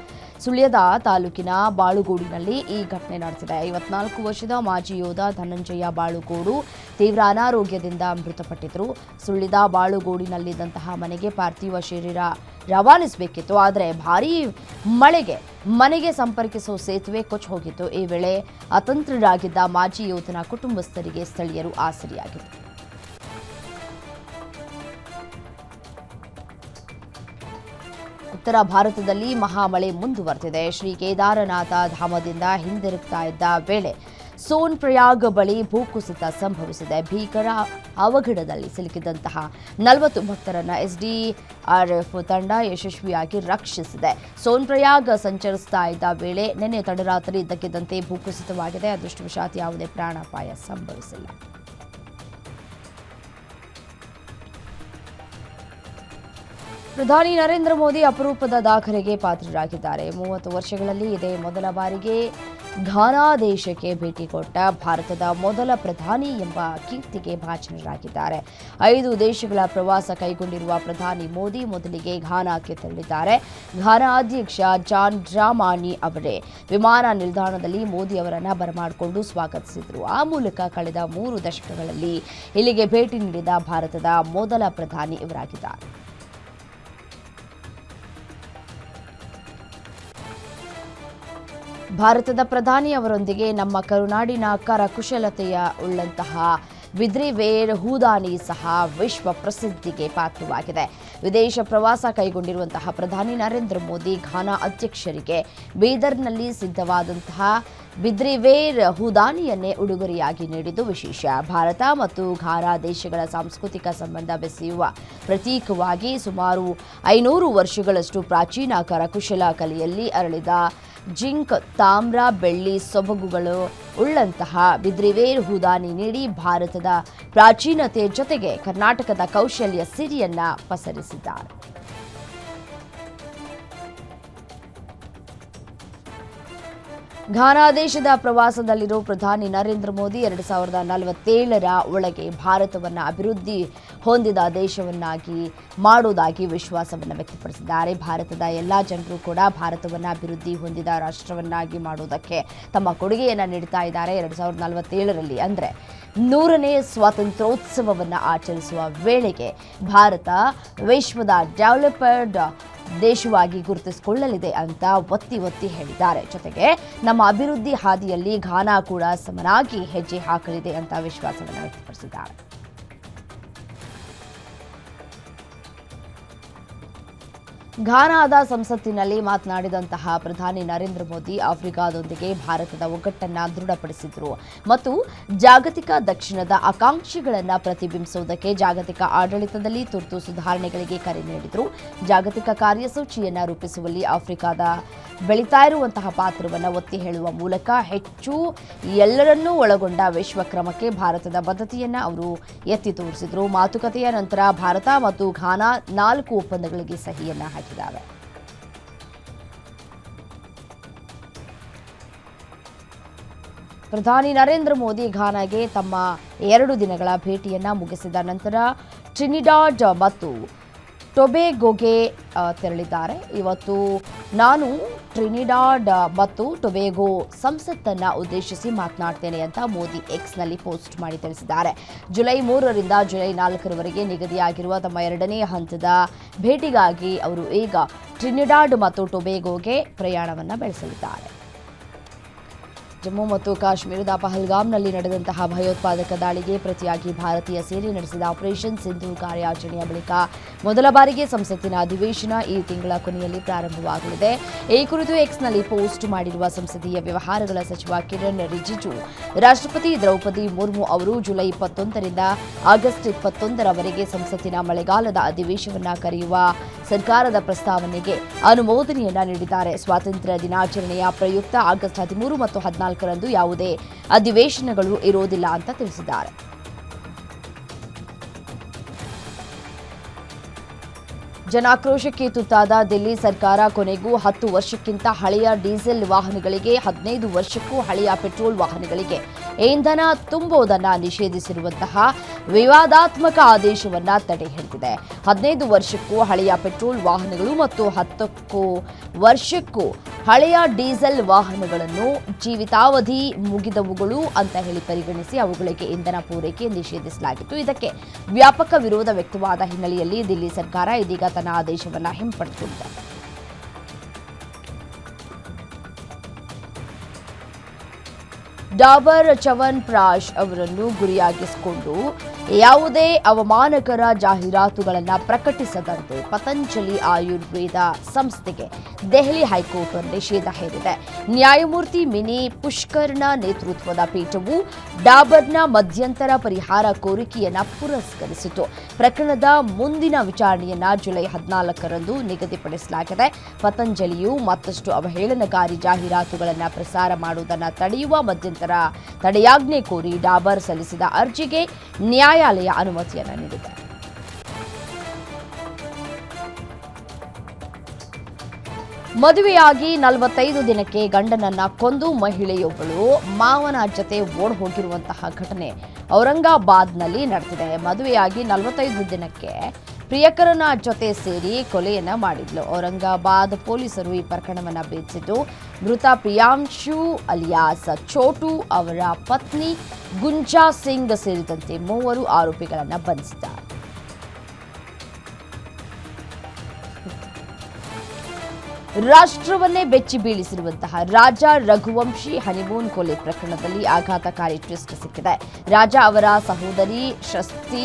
ಸುಳ್ಯದ ತಾಲೂಕಿನ ಬಾಳುಗೋಡಿನಲ್ಲಿ ಈ ಘಟನೆ ನಡೆದಿದೆ. ಐವತ್ನಾಲ್ಕು ವರ್ಷದ ಮಾಜಿ ಯೋಧ ಧನಂಜಯ ಬಾಳುಗೋಡು ತೀವ್ರ ಅನಾರೋಗ್ಯದಿಂದ ಮೃತಪಟ್ಟಿದ್ದರು. ಸುಳ್ಯದ ಬಾಳುಗೋಡಿನಲ್ಲಿದ್ದಂತಹ ಮನೆಗೆ ಪಾರ್ಥಿವ ಶರೀರ ರವಾನಿಸಬೇಕಿತ್ತು. ಆದರೆ ಭಾರೀ ಮಳೆಗೆ ಮನೆಗೆ ಸಂಪರ್ಕಿಸುವ ಸೇತುವೆ ಕೊಚ್ಚಿ ಹೋಗಿತ್ತು. ಈ ವೇಳೆ ಅತಂತ್ರರಾಗಿದ್ದ ಮಾಜಿ ಯೋಧನ ಕುಟುಂಬಸ್ಥರಿಗೆ ಸ್ಥಳೀಯರು ಆಸರಿಯಾಗಿತ್ತು ಉತ್ತರ ಭಾರತದಲ್ಲಿ ಮಹಾಮಳೆ ಮುಂದುವರೆದಿದೆ. ಶ್ರೀ ಕೇದಾರನಾಥ ಧಾಮದಿಂದ ಹಿಂದಿರುಗ್ತಾ ಇದ್ದ ವೇಳೆ ಸೋನ್ ಪ್ರಯಾಗ ಬಳಿ ಭೂಕುಸಿತ ಸಂಭವಿಸಿದೆ. ಭೀಕರ ಅವಘಡದಲ್ಲಿ ಸಿಲುಕಿದಂತಹ ನಲವತ್ತು ಭಕ್ತರನ್ನ ಎಸ್ಡಿಆರ್ಎಫ್ ತಂಡ ಯಶಸ್ವಿಯಾಗಿ ರಕ್ಷಿಸಿದೆ. ಸೋನ್ ಪ್ರಯಾಗ ಸಂಚರಿಸ್ತಾ ಇದ್ದ ವೇಳೆ ನಿನ್ನೆ ತಡರಾತ್ರಿ ಇದ್ದಕ್ಕಿದ್ದಂತೆ ಭೂಕುಸಿತವಾಗಿದೆ. ಅದೃಷ್ಟವಶಾತ್ ಯಾವುದೇ ಪ್ರಾಣಾಪಾಯ ಸಂಭವಿಸಿಲ್ಲ. ಪ್ರಧಾನಿ ನರೇಂದ್ರ ಮೋದಿ ಅಪರೂಪದ ದಾಖಲೆಗೆ ಪಾತ್ರರಾಗಿದ್ದಾರೆ. ಮೂವತ್ತು ವರ್ಷಗಳಲ್ಲಿ ಇದೇ ಮೊದಲ ಬಾರಿಗೆ ಘಾನಾ ದೇಶಕ್ಕೆ ಭೇಟಿ ಕೊಟ್ಟ ಭಾರತದ ಮೊದಲ ಪ್ರಧಾನಿ ಎಂಬ ಕೀರ್ತಿಗೆ ಭಾಜನರಾಗಿದ್ದಾರೆ. ಐದು ದೇಶಗಳ ಪ್ರವಾಸ ಕೈಗೊಂಡಿರುವ ಪ್ರಧಾನಿ ಮೋದಿ ಮೊದಲಿಗೆ ಘಾನಾಕ್ಕೆ ತೆರಳಿದ್ದಾರೆ. ಘಾನಾ ಅಧ್ಯಕ್ಷ ಜಾನ್ ಡ್ರಾಮಾನಿ ಅವರೇ ವಿಮಾನ ನಿಲ್ದಾಣದಲ್ಲಿ ಮೋದಿ ಅವರನ್ನು ಬರಮಾಡಿಕೊಂಡು ಸ್ವಾಗತಿಸಿದರು. ಆ ಮೂಲಕ ಕಳೆದ ಮೂರು ದಶಕಗಳಲ್ಲಿ ಇಲ್ಲಿಗೆ ಭೇಟಿ ನೀಡಿದ ಭಾರತದ ಮೊದಲ ಪ್ರಧಾನಿ ಇವರಾಗಿದ್ದಾರೆ. ಭಾರತದ ಪ್ರಧಾನಿಯವರೊಂದಿಗೆ ನಮ್ಮ ಕರುನಾಡಿನ ಕರಕುಶಲತೆಯ ಉಳ್ಳಂತಹ ಬಿದ್ರಿವೇರ್ ಹೂದಾನಿ ಸಹ ವಿಶ್ವ ಪ್ರಸಿದ್ಧಿಗೆ ಪಾತ್ರವಾಗಿದೆ. ವಿದೇಶ ಪ್ರವಾಸ ಕೈಗೊಂಡಿರುವಂತಹ ಪ್ರಧಾನಿ ನರೇಂದ್ರ ಮೋದಿ ಘಾನಾ ಅಧ್ಯಕ್ಷರಿಗೆ ಬೀದರ್ನಲ್ಲಿ ಸಿದ್ಧವಾದಂತಹ ಬಿದ್ರಿವೇರ್ ಹೂದಾನಿಯನ್ನೇ ಉಡುಗೊರೆಯಾಗಿ ನೀಡಿದ್ದು ವಿಶೇಷ. ಭಾರತ ಮತ್ತು ಘಾರಾ ದೇಶಗಳ ಸಾಂಸ್ಕೃತಿಕ ಸಂಬಂಧ ಬೆಸೆಯುವ ಪ್ರತೀಕವಾಗಿ ಸುಮಾರು ಐನೂರು ವರ್ಷಗಳಷ್ಟು ಪ್ರಾಚೀನ ಕರಕುಶಲ ಕಲೆಯಲ್ಲಿ ಅರಳಿದ ಜಿಂಕ್, ತಾಮ್ರ, ಬೆಳ್ಳಿ, ಸೊಬಗುಗಳು ಉಳ್ಳಂತಹ ಬಿದ್ರಿವೇರ್ ಹೂದಾನಿ ನೀಡಿ ಭಾರತದ ಪ್ರಾಚೀನತೆ ಜೊತೆಗೆ ಕರ್ನಾಟಕದ ಕೌಶಲ್ಯ ಸಿರಿಯನ್ನ ಪಸರಿಸಿದ್ದಾರೆ. ಘಾನಾ ದೇಶದ ಪ್ರವಾಸದಲ್ಲಿರೋ ಪ್ರಧಾನಿ ನರೇಂದ್ರ ಮೋದಿ ಎರಡು ಸಾವಿರದ ನಲವತ್ತೇಳರ ಒಳಗೆ ಭಾರತವನ್ನು ಅಭಿವೃದ್ಧಿ ಹೊಂದಿದ ದೇಶವನ್ನಾಗಿ ಮಾಡುವುದಾಗಿ ವಿಶ್ವಾಸವನ್ನು ವ್ಯಕ್ತಪಡಿಸಿದ್ದಾರೆ. ಭಾರತದ ಎಲ್ಲ ಜನರು ಕೂಡ ಭಾರತವನ್ನು ಅಭಿವೃದ್ಧಿ ಹೊಂದಿದ ರಾಷ್ಟ್ರವನ್ನಾಗಿ ಮಾಡುವುದಕ್ಕೆ ತಮ್ಮ ಕೊಡುಗೆಯನ್ನು ನೀಡ್ತಾ ಇದ್ದಾರೆ. ಎರಡು ಸಾವಿರದ ನಲವತ್ತೇಳರಲ್ಲಿ ಅಂದರೆ ನೂರನೇ ಸ್ವಾತಂತ್ರ್ಯೋತ್ಸವವನ್ನು ಆಚರಿಸುವ ವೇಳೆಗೆ ಭಾರತ ವಿಶ್ವದ ಡೆವಲಪರ್ಡ್ ದೇಶವಾಗಿ ಗುರುತಿಸಿಕೊಳ್ಳಲಿದೆ ಅಂತ ಒತ್ತಿ ಒತ್ತಿ ಹೇಳಿದ್ದಾರೆ. ಜೊತೆಗೆ ನಮ್ಮ ಅಭಿವೃದ್ಧಿ ಹಾದಿಯಲ್ಲಿ ಘಾನಾ ಕೂಡ ಸಮನಾಗಿ ಹೆಜ್ಜೆ ಹಾಕಲಿದೆ ಅಂತ ವಿಶ್ವಾಸವನ್ನು ವ್ಯಕ್ತಪಡಿಸಿದ್ದಾರೆ. ಘಾನಾದ ಸಂಸತ್ತಿನಲ್ಲಿ ಮಾತನಾಡಿದಂತಹ ಪ್ರಧಾನಿ ನರೇಂದ್ರ ಮೋದಿ ಆಫ್ರಿಕಾದೊಂದಿಗೆ ಭಾರತದ ಒಗ್ಗಟ್ಟನ್ನು ದೃಢಪಡಿಸಿದರು. ಮತ್ತು ಜಾಗತಿಕ ದಕ್ಷಿಣದ ಆಕಾಂಕ್ಷೆಗಳನ್ನು ಪ್ರತಿಬಿಂಬಿಸುವುದಕ್ಕೆ ಜಾಗತಿಕ ಆಡಳಿತದಲ್ಲಿ ತುರ್ತು ಸುಧಾರಣೆಗಳಿಗೆ ಕರೆ ನೀಡಿದರು. ಜಾಗತಿಕ ಕಾರ್ಯಸೂಚಿಯನ್ನು ರೂಪಿಸುವಲ್ಲಿ ಆಫ್ರಿಕಾದ ಬೆಳೀತಾ ಇರುವಂತಹ ಪಾತ್ರವನ್ನು ಒತ್ತಿ ಹೇಳುವ ಮೂಲಕ ಹೆಚ್ಚು ಎಲ್ಲರನ್ನೂ ಒಳಗೊಂಡ ವಿಶ್ವಕ್ರಮಕ್ಕೆ ಭಾರತದ ಬದ್ಧತೆಯನ್ನು ಅವರು ಎತ್ತಿ ತೋರಿಸಿದರು. ಮಾತುಕತೆಯ ನಂತರ ಭಾರತ ಮತ್ತು ಘಾನಾ ನಾಲ್ಕು ಒಪ್ಪಂದಗಳಿಗೆ ಸಹಿಯನ್ನ ಹಾಕಿದ್ದಾರೆ ಪ್ರಧಾನಿ ನರೇಂದ್ರ ಮೋದಿ ಘಾನಾಗೆ ತಮ್ಮ ಎರಡು ದಿನಗಳ ಭೇಟಿಯನ್ನ ಮುಗಿಸಿದ ನಂತರ ಟ್ರಿನಿಡಾಡ್ ಮತ್ತು ಟೊಬೇಗೊಗೆ ತೆರಳಿದ್ದಾರೆ. ಇವತ್ತು ನಾನು ಟ್ರಿನಿಡಾಡ್, ಮತ್ತು ಟೊಬೇಗೊ ಸಂಸತ್ತನ್ನ ಉದ್ದೇಶಿಸಿ ಮಾತನಾಡ್ತೇನೆ ಅಂತ ಮೋದಿ ಎಕ್ಸ್ನಲ್ಲಿ ಪೋಸ್ಟ್ ಮಾಡಿ ತಿಳಿಸಿದ್ದಾರೆ. ಜುಲೈ ಮೂರರಿಂದ ಜುಲೈ ನಾಲ್ಕರವರೆಗೆ ನಿಗದಿಯಾಗಿರುವ ತಮ್ಮ ಎರಡನೇ ಹಂತದ ಭೇಟಿಗಾಗಿ ಅವರು ಈಗ ಟ್ರಿನಿಡಾಡ್ ಮತ್ತು ಟೊಬೇಗೊಗೆ ಪ್ರಯಾಣವನ್ನು ಬೆಳೆಸಲಿದ್ದಾರೆ. ಜಮ್ಮು ಮತ್ತು ಕಾಶ್ಮೀರದ ಪಹಲ್ಗಾಮ್ನಲ್ಲಿ ನಡೆದಂತಹ ಭಯೋತ್ಪಾದಕ ದಾಳಿಗೆ ಪ್ರತಿಯಾಗಿ ಭಾರತೀಯ ಸೇನೆ ನಡೆಸಿದ ಆಪರೇಷನ್ ಸಿಂಧು ಕಾರ್ಯಾಚರಣೆಯ ಬಳಿಕ ಮೊದಲ ಬಾರಿಗೆ ಸಂಸತ್ತಿನ ಅಧಿವೇಶನ ಈ ತಿಂಗಳ ಕೊನೆಯಲ್ಲಿ ಪ್ರಾರಂಭವಾಗಲಿದೆ. ಈ ಕುರಿತು ಎಕ್ಸ್ನಲ್ಲಿ ಪೋಸ್ಟ್ ಮಾಡಿರುವ ಸಂಸದೀಯ ವ್ಯವಹಾರಗಳ ಸಚಿವ ಕಿರಣ್ ರಿಜಿಜು, ರಾಷ್ಟ್ರಪತಿ ದ್ರೌಪದಿ ಮುರ್ಮು ಅವರು ಜುಲೈ ಇಪ್ಪತ್ತೊಂದರಿಂದ ಆಗಸ್ಟ್ ಇಪ್ಪತ್ತೊಂದರವರೆಗೆ ಸಂಸತ್ತಿನ ಮಳೆಗಾಲದ ಅಧಿವೇಶನವನ್ನು ಕರೆಯುವ ಸರ್ಕಾರದ ಪ್ರಸ್ತಾವನೆಗೆ ಅನುಮೋದನೆಯನ್ನ ನೀಡಿದ್ದಾರೆ. ಸ್ವಾತಂತ್ರ್ಯ ದಿನಾಚರಣೆಯ ಪ್ರಯುಕ್ತ ಆಗಸ್ಟ್ ಹದಿಮೂರು ಮತ್ತು ಹದಿನಾಲ್ಕರಂದು ಯಾವುದೇ ಅಧಿವೇಶನಗಳು ಇರೋದಿಲ್ಲ ಅಂತ ತಿಳಿಸಿದ್ದಾರೆ. ಜನಾಕ್ರೋಶಕ್ಕೆ ತುತ್ತಾದ ದಿಲ್ಲಿ ಸರ್ಕಾರ ಕೊನೆಗೂ ಹತ್ತು ವರ್ಷಕ್ಕಿಂತ ಹಳೆಯ ಡೀಸೆಲ್ ವಾಹನಗಳಿಗೆ ಹದಿನೈದು ವರ್ಷಕ್ಕೂ ಹಳೆಯ ಪೆಟ್ರೋಲ್ ವಾಹನಗಳಿಗೆ ಇಂಧನ ತುಂಬುವುದನ್ನು ನಿಷೇಧಿಸಿರುವಂತಹ ವಿವಾದಾತ್ಮಕ ಆದೇಶವನ್ನು ತಡೆ ಹಿಡಿದಿದೆ. ಹದಿನೈದು ವರ್ಷಕ್ಕೂ ಹಳೆಯ ಪೆಟ್ರೋಲ್ ವಾಹನಗಳು ಮತ್ತು ಹತ್ತಕ್ಕೂ ವರ್ಷಕ್ಕೂ ಹಳೆಯ ಡೀಸೆಲ್ ವಾಹನಗಳನ್ನು ಜೀವಿತಾವಧಿ ಮುಗಿದವುಗಳು ಅಂತ ಹೇಳಿ ಪರಿಗಣಿಸಿ ಅವುಗಳಿಗೆ ಇಂಧನ ಪೂರೈಕೆ ನಿಷೇಧಿಸಲಾಗಿತ್ತು. ಇದಕ್ಕೆ ವ್ಯಾಪಕ ವಿರೋಧ ವ್ಯಕ್ತವಾದ ಹಿನ್ನೆಲೆಯಲ್ಲಿ ದಿಲ್ಲಿ ಸರ್ಕಾರ ಇದೀಗ ತನ್ನ ಆದೇಶವನ್ನು ಹಿಂಪಡೆದುಕೊಂಡಿದೆ ಡಾಬರ್ ಚವನ್ ಪ್ರಾಶ್ ಅವರನ್ನು ಗುರಿಯಾಗಿಸಿಕೊಂಡು ಯಾವುದೇ ಅವಮಾನಕರ ಜಾಹೀರಾತುಗಳನ್ನು ಪ್ರಕಟಿಸದಂತೆ ಪತಂಜಲಿ ಆಯುರ್ವೇದ ಸಂಸ್ಥೆಗೆ ದೆಹಲಿ ಹೈಕೋರ್ಟ್ ನಿಷೇಧ ಹೇರಿದೆ ನ್ಯಾಯಮೂರ್ತಿ ಮಿನಿ ಪುಷ್ಕರ್ನ ನೇತೃತ್ವದ ಪೀಠವು ಡಾಬರ್ನ ಮಧ್ಯಂತರ ಪರಿಹಾರ ಕೋರಿಕೆಯನ್ನ ಪುರಸ್ಕರಿಸಿತು. ಪ್ರಕರಣದ ಮುಂದಿನ ವಿಚಾರಣೆಯನ್ನ ಜುಲೈ ಹದಿನಾಲ್ಕರಂದು ನಿಗದಿಪಡಿಸಲಾಗಿದೆ. ಪತಂಜಲಿಯು ಮತ್ತಷ್ಟು ಅವಹೇಳನಕಾರಿ ಜಾಹೀರಾತುಗಳನ್ನು ಪ್ರಸಾರ ಮಾಡುವುದನ್ನು ತಡೆಯುವ ಮಧ್ಯಂತರ ತಡೆಯಾಜ್ಞೆ ಕೋರಿ ಡಾಬರ್ ಸಲ್ಲಿಸಿದ ಅರ್ಜಿಗೆ ನ್ಯಾಯಾಲಯ ಅನುಮತಿಯನ್ನು ನೀಡಿದೆ ಮದುವೆಯಾಗಿ ನಲವತ್ತೈದು ದಿನಕ್ಕೆ ಗಂಡನನ್ನ ಕೊಂದು ಮಹಿಳೆಯೊಬ್ಬಳು ಮಾವನ ಜತೆ ಓಡ್ ಹೋಗಿರುವಂತಹ ಘಟನೆ ಔರಂಗಾಬಾದ್ನಲ್ಲಿ ನಡೆದಿದೆ. ಮದುವೆಯಾಗಿ ನಲವತ್ತೈದು ದಿನಕ್ಕೆ ಪ್ರಿಯಕರನ ಜೊತೆ ಸೇರಿ ಕೊಲೆಯನ್ನ ಮಾಡಿದ್ಲು. ಔರಂಗಾಬಾದ್ ಪೊಲೀಸರು ಈ ಪ್ರಕರಣವನ್ನ ಭೇದಿಸಿದ್ದು ಮೃತ ಪ್ರಿಯಾಂಶು ಅಲಿಯಾಸ್ ಚೋಟು ಅವರ ಪತ್ನಿ ಗುಂಜಾ ಸಿಂಗ್ ಸೇರಿದಂತೆ ಮೂವರು ಆರೋಪಿಗಳನ್ನ ಬಂಧಿಸಿದ್ದಾರೆ. ರಾಷ್ಟ್ರವನ್ನೇ ಬೆಚ್ಚಿ ಬೀಳಿಸಿರುವಂತಹ ರಾಜ ರಘುವಂಶಿ ಹನಿಮೂನ್ ಕೊಲೆ ಪ್ರಕರಣದಲ್ಲಿ ಆಘಾತಕಾರಿ ಟ್ವಿಸ್ಟ್ ಸಿಕ್ಕಿದೆ. ರಾಜ ಅವರ ಸಹೋದರಿ ಶಸ್ತಿ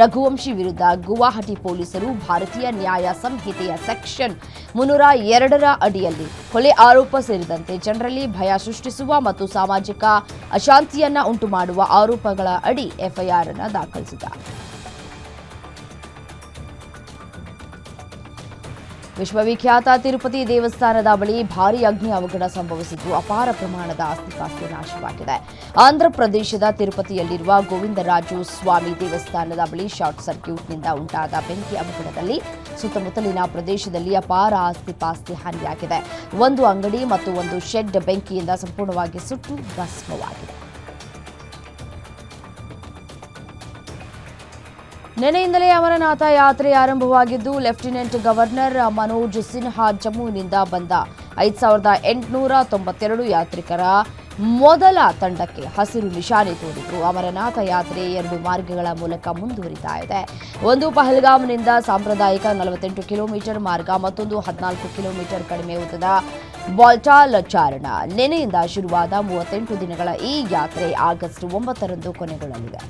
ರಘುವಂಶಿ ವಿರುದ್ಧ ಗುವಾಹಟಿ ಪೊಲೀಸರು ಭಾರತೀಯ ನ್ಯಾಯ ಸಂಹಿತೆಯ ಸೆಕ್ಷನ್ ಮುನ್ನೂರ ಎರಡರ ಅಡಿಯಲ್ಲಿ ಕೊಲೆ ಆರೋಪ ಸೇರಿದಂತೆ ಜನರಲ್ಲಿ ಭಯ ಸೃಷ್ಟಿಸುವ ಮತ್ತು ಸಾಮಾಜಿಕ ಅಶಾಂತಿಯನ್ನ ಉಂಟು ಮಾಡುವ ಆರೋಪಗಳ ಅಡಿ ಎಫ್ಐಆರ್ ಅನ್ನು ದಾಖಲಿಸಿದ್ದಾರೆ. ವಿಶ್ವವಿಖ್ಯಾತ ತಿರುಪತಿ ದೇವಸ್ಥಾನದ ಬಳಿ ಭಾರೀ ಅಗ್ನಿ ಅವಘಡ ಸಂಭವಿಸಿದ್ದು ಅಪಾರ ಪ್ರಮಾಣದ ಆಸ್ತಿಪಾಸ್ತಿ ನಾಶವಾಗಿದೆ. ಆಂಧ್ರಪ್ರದೇಶದ ತಿರುಪತಿಯಲ್ಲಿರುವ ಗೋವಿಂದರಾಜು ಸ್ವಾಮಿ ದೇವಸ್ಥಾನದ ಬಳಿ ಶಾರ್ಟ್ ಸರ್ಕ್ಯೂಟ್ನಿಂದ ಉಂಟಾದ ಬೆಂಕಿ ಅವಘಡದಲ್ಲಿ ಸುತ್ತಮುತ್ತಲಿನ ಪ್ರದೇಶದಲ್ಲಿ ಅಪಾರ ಆಸ್ತಿಪಾಸ್ತಿ ಹಾನಿಯಾಗಿದೆ. ಒಂದು ಅಂಗಡಿ ಮತ್ತು ಒಂದು ಶೆಡ್ ಬೆಂಕಿಯಿಂದ ಸಂಪೂರ್ಣವಾಗಿ ಸುಟ್ಟು ಭಸ್ಮವಾಗಿದೆ. ನಿನ್ನೆಯಿಂದಲೇ ಅಮರನಾಥ ಯಾತ್ರೆ ಆರಂಭವಾಗಿದ್ದು, ಲೆಫ್ಟಿನೆಂಟ್ ಗವರ್ನರ್ ಮನೋಜ್ ಸಿನ್ಹಾ ಜಮ್ಮುವಿನಿಂದ ಬಂದ ಐದು ಸಾವಿರದ ಎಂಟುನೂರ ತೊಂಬತ್ತೆರಡು ಯಾತ್ರಿಕರ ಮೊದಲ ತಂಡಕ್ಕೆ ಹಸಿರು ನಿಶಾನೆ ತೋರಿದ್ರು ಅಮರನಾಥ ಯಾತ್ರೆ ಎರಡು ಮಾರ್ಗಗಳ ಮೂಲಕ ಮುಂದುವರಿತಾ ಇದೆ. ಒಂದು ಪಹಲ್ಗಾಮ್ನಿಂದ ಸಾಂಪ್ರದಾಯಿಕ ನಲವತ್ತೆಂಟು ಕಿಲೋಮೀಟರ್ ಮಾರ್ಗ, ಮತ್ತೊಂದು ಹದಿನಾಲ್ಕು ಕಿಲೋಮೀಟರ್ ಕಡಿಮೆ ಉದ್ದದ ಬಾಲ್ಟಾಲ್ ಚಾರಣ. ನೆನೆಯಿಂದ ಶುರುವಾದ ಮೂವತ್ತೆಂಟು ದಿನಗಳ ಈ ಯಾತ್ರೆ ಆಗಸ್ಟ್ ಒಂಬತ್ತರಂದು ಕೊನೆಗೊಳ್ಳಲಿದೆ.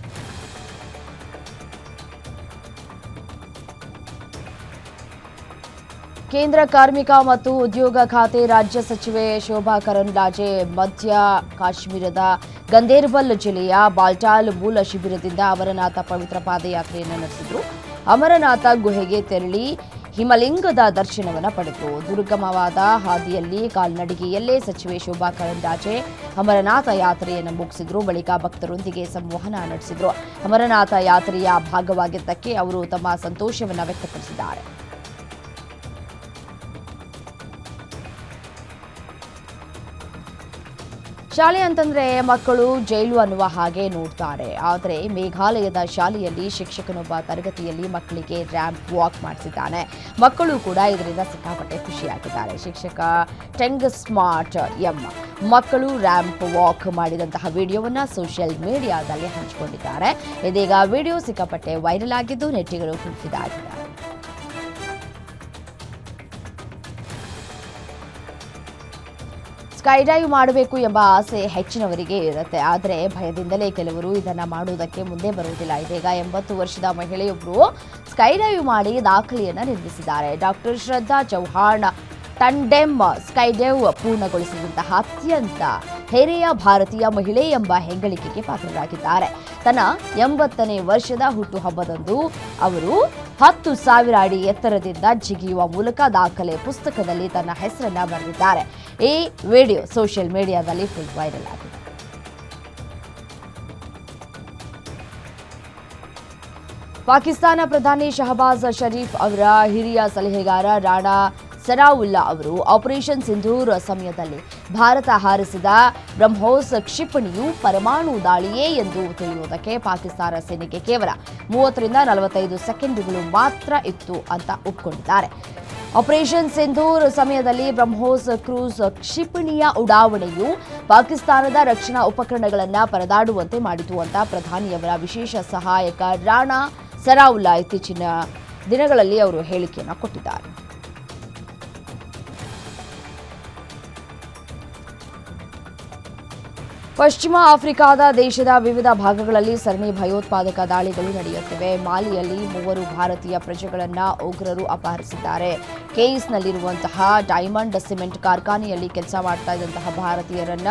ಕೇಂದ್ರ ಕಾರ್ಮಿಕ ಮತ್ತು ಉದ್ಯೋಗ ಖಾತೆ ರಾಜ್ಯ ಸಚಿವೆ ಶೋಭಾ ಕರಂದ್ಲಾಜೆ ಮಧ್ಯ ಕಾಶ್ಮೀರದ ಗಂದೇರ್ಬಲ್ ಜಿಲ್ಲೆಯ ಬಾಲ್ಟಾಲ್ ಮೂಲ ಶಿಬಿರದಿಂದ ಅಮರನಾಥ ಪವಿತ್ರ ಪಾದಯಾತ್ರೆಯನ್ನು ನಡೆಸಿದ್ರು. ಅಮರನಾಥ ಗುಹೆಗೆ ತೆರಳಿ ಹಿಮಲಿಂಗದ ದರ್ಶನವನ್ನು ಪಡೆದರು. ದುರ್ಗಮವಾದ ಹಾದಿಯಲ್ಲಿ ಕಾಲ್ನಡಿಗೆಯಲ್ಲೇ ಸಚಿವೆ ಶೋಭಾ ಕರಂದ್ಲಾಜೆ ಅಮರನಾಥ ಯಾತ್ರೆಯನ್ನು ಮುಗಿಸಿದ್ರು. ಬಳಿಕ ಭಕ್ತರೊಂದಿಗೆ ಸಂವಹನ ನಡೆಸಿದ್ರು. ಅಮರನಾಥ ಯಾತ್ರೆಯ ಭಾಗವಾಗಿದ್ದಕ್ಕೆ ಅವರು ತಮ್ಮ ಸಂತೋಷವನ್ನು ವ್ಯಕ್ತಪಡಿಸಿದ್ದಾರೆ. ಶಾಲೆ ಅಂತಂದ್ರೆ ಮಕ್ಕಳು ಜೈಲು ಅನ್ನುವ ಹಾಗೆ ನೋಡ್ತಾರೆ. ಆದರೆ ಮೇಘಾಲಯದ ಶಾಲೆಯಲ್ಲಿ ಶಿಕ್ಷಕನೊಬ್ಬ ತರಗತಿಯಲ್ಲಿ ಮಕ್ಕಳಿಗೆ ರ್ಯಾಂಪ್ ವಾಕ್ ಮಾಡಿಸಿದ್ದಾನೆ ಮಕ್ಕಳು ಕೂಡ ಇದರಿಂದ ಸಿಕ್ಕಾಪಟ್ಟೆ ಖುಷಿಯಾಗಿದ್ದಾರೆ. ಶಿಕ್ಷಕ ಟೆಂಗ್ ಸ್ಮಾರ್ಟ್ ಎಂ ಮಕ್ಕಳು ರ್ಯಾಂಪ್ ವಾಕ್ ಮಾಡಿದಂತಹ ವಿಡಿಯೋವನ್ನು ಸೋಷಿಯಲ್ ಮೀಡಿಯಾದಲ್ಲಿ ಹಂಚಿಕೊಂಡಿದ್ದಾರೆ. ಇದೀಗ ವಿಡಿಯೋ ಸಿಕ್ಕಾಪಟ್ಟೆ ವೈರಲ್ ಆಗಿದ್ದು ನೆಟ್ಟಿಗರು ಸ್ಕೈಡೈವ್ ಮಾಡಬೇಕು ಎಂಬ ಆಸೆ ಹೆಚ್ಚಿನವರಿಗೆ ಇರುತ್ತೆ. ಆದರೆ ಭಯದಿಂದಲೇ ಕೆಲವರು ಇದನ್ನು ಮಾಡುವುದಕ್ಕೆ ಮುಂದೆ ಬರುವುದಿಲ್ಲ. ಇದೀಗ ಎಂಬತ್ತು ವರ್ಷದ ಮಹಿಳೆಯೊಬ್ಬರು ಸ್ಕೈಡೈವ್ ಮಾಡಿ ದಾಖಲೆಯನ್ನು ನಿರ್ಮಿಸಿದ್ದಾರೆ. ಡಾಕ್ಟರ್ ಶ್ರದ್ಧಾ ಚೌಹಾಣ್ ಟಂಡೆಮ್ ಸ್ಕೈಡೇವ್ ಪೂರ್ಣಗೊಳಿಸಿದಂತಹ ಅತ್ಯಂತ ಹಿರಿಯ ಭಾರತೀಯ ಮಹಿಳೆ ಎಂಬ ಹೆಗ್ಗಳಿಕೆಗೆ ಪಾತ್ರರಾಗಿದ್ದಾರೆ. ತನ್ನ ಎಂಬತ್ತನೇ ವರ್ಷದ ಹುಟ್ಟುಹಬ್ಬದಂದು ಅವರು ಹತ್ತು ಸಾವಿರ ಅಡಿ ಎತ್ತರದಿಂದ ಜಿಗಿಯುವ ಮೂಲಕ ದಾಖಲೆ ಪುಸ್ತಕದಲ್ಲಿ ತನ್ನ ಹೆಸರನ್ನ ಬರೆದಿದ್ದಾರೆ. ಈ ವಿಡಿಯೋ ಸೋಷಿಯಲ್ ಮೀಡಿಯಾದಲ್ಲಿ ಫುಲ್ ವೈರಲ್ ಆಗಿದೆ. ಪಾಕಿಸ್ತಾನ ಪ್ರಧಾನಿ ಶಹಬಾಜ್ ಷರೀಫ್ ಅವರ ಹಿರಿಯ ಸಲಹೆಗಾರ ರಾಣಾ ಸರಾವುಲ್ಲಾ ಅವರು ಆಪರೇಷನ್ ಸಿಂಧೂರ್ ಸಮಯದಲ್ಲಿ ಭಾರತ ಹಾರಿಸಿದ ಬ್ರಹ್ಮೋಸ್ ಕ್ಷಿಪಣಿಯು ಪರಮಾಣು ದಾಳಿಯೇ ಎಂದು ತಿಳಿಯುವುದಕ್ಕೆ ಪಾಕಿಸ್ತಾನ ಸೇನೆಗೆ ಕೇವಲ ಮೂವತ್ತರಿಂದ ನಲವತ್ತೈದು ಸೆಕೆಂಡುಗಳು ಮಾತ್ರ ಇತ್ತು ಅಂತ ಒಪ್ಕೊಂಡಿದ್ದಾರೆ. ಆಪರೇಷನ್ ಸಿಂಧೂರ್ ಸಮಯದಲ್ಲಿ ಬ್ರಹ್ಮೋಸ್ ಕ್ರೂಸ್ ಕ್ಷಿಪಣಿಯ ಉಡಾವಣೆಯು ಪಾಕಿಸ್ತಾನದ ರಕ್ಷಣಾ ಉಪಕರಣಗಳನ್ನು ಪರದಾಡುವಂತೆ ಮಾಡಿತು ಅಂತ ಪ್ರಧಾನಿಯವರ ವಿಶೇಷ ಸಹಾಯಕ ರಾಣಾ ಸರಾವುಲ್ಲಾ ಇತ್ತೀಚಿನ ದಿನಗಳಲ್ಲಿ ಅವರು ಹೇಳಿಕೆಯನ್ನು ಕೊಟ್ಟಿದ್ದಾರೆ. ಪಶ್ಚಿಮ ಆಫ್ರಿಕಾದ ದೇಶದ ವಿವಿಧ ಭಾಗಗಳಲ್ಲಿ ಸರಣಿ ಭಯೋತ್ಪಾದಕ ದಾಳಿಗಳು ನಡೆಯುತ್ತಿವೆ. ಮಾಲಿಯಲ್ಲಿ ಮೂವರು ಭಾರತೀಯ ಪ್ರಜೆಗಳನ್ನು ಉಗ್ರರು ಅಪಹರಿಸಿದ್ದಾರೆ. ಕೇಸ್ನಲ್ಲಿರುವಂತಹ ಡೈಮಂಡ್ ಸಿಮೆಂಟ್ ಕಾರ್ಖಾನೆಯಲ್ಲಿ ಕೆಲಸ ಮಾಡ್ತಾ ಇದ್ದಂತಹ ಭಾರತೀಯರನ್ನ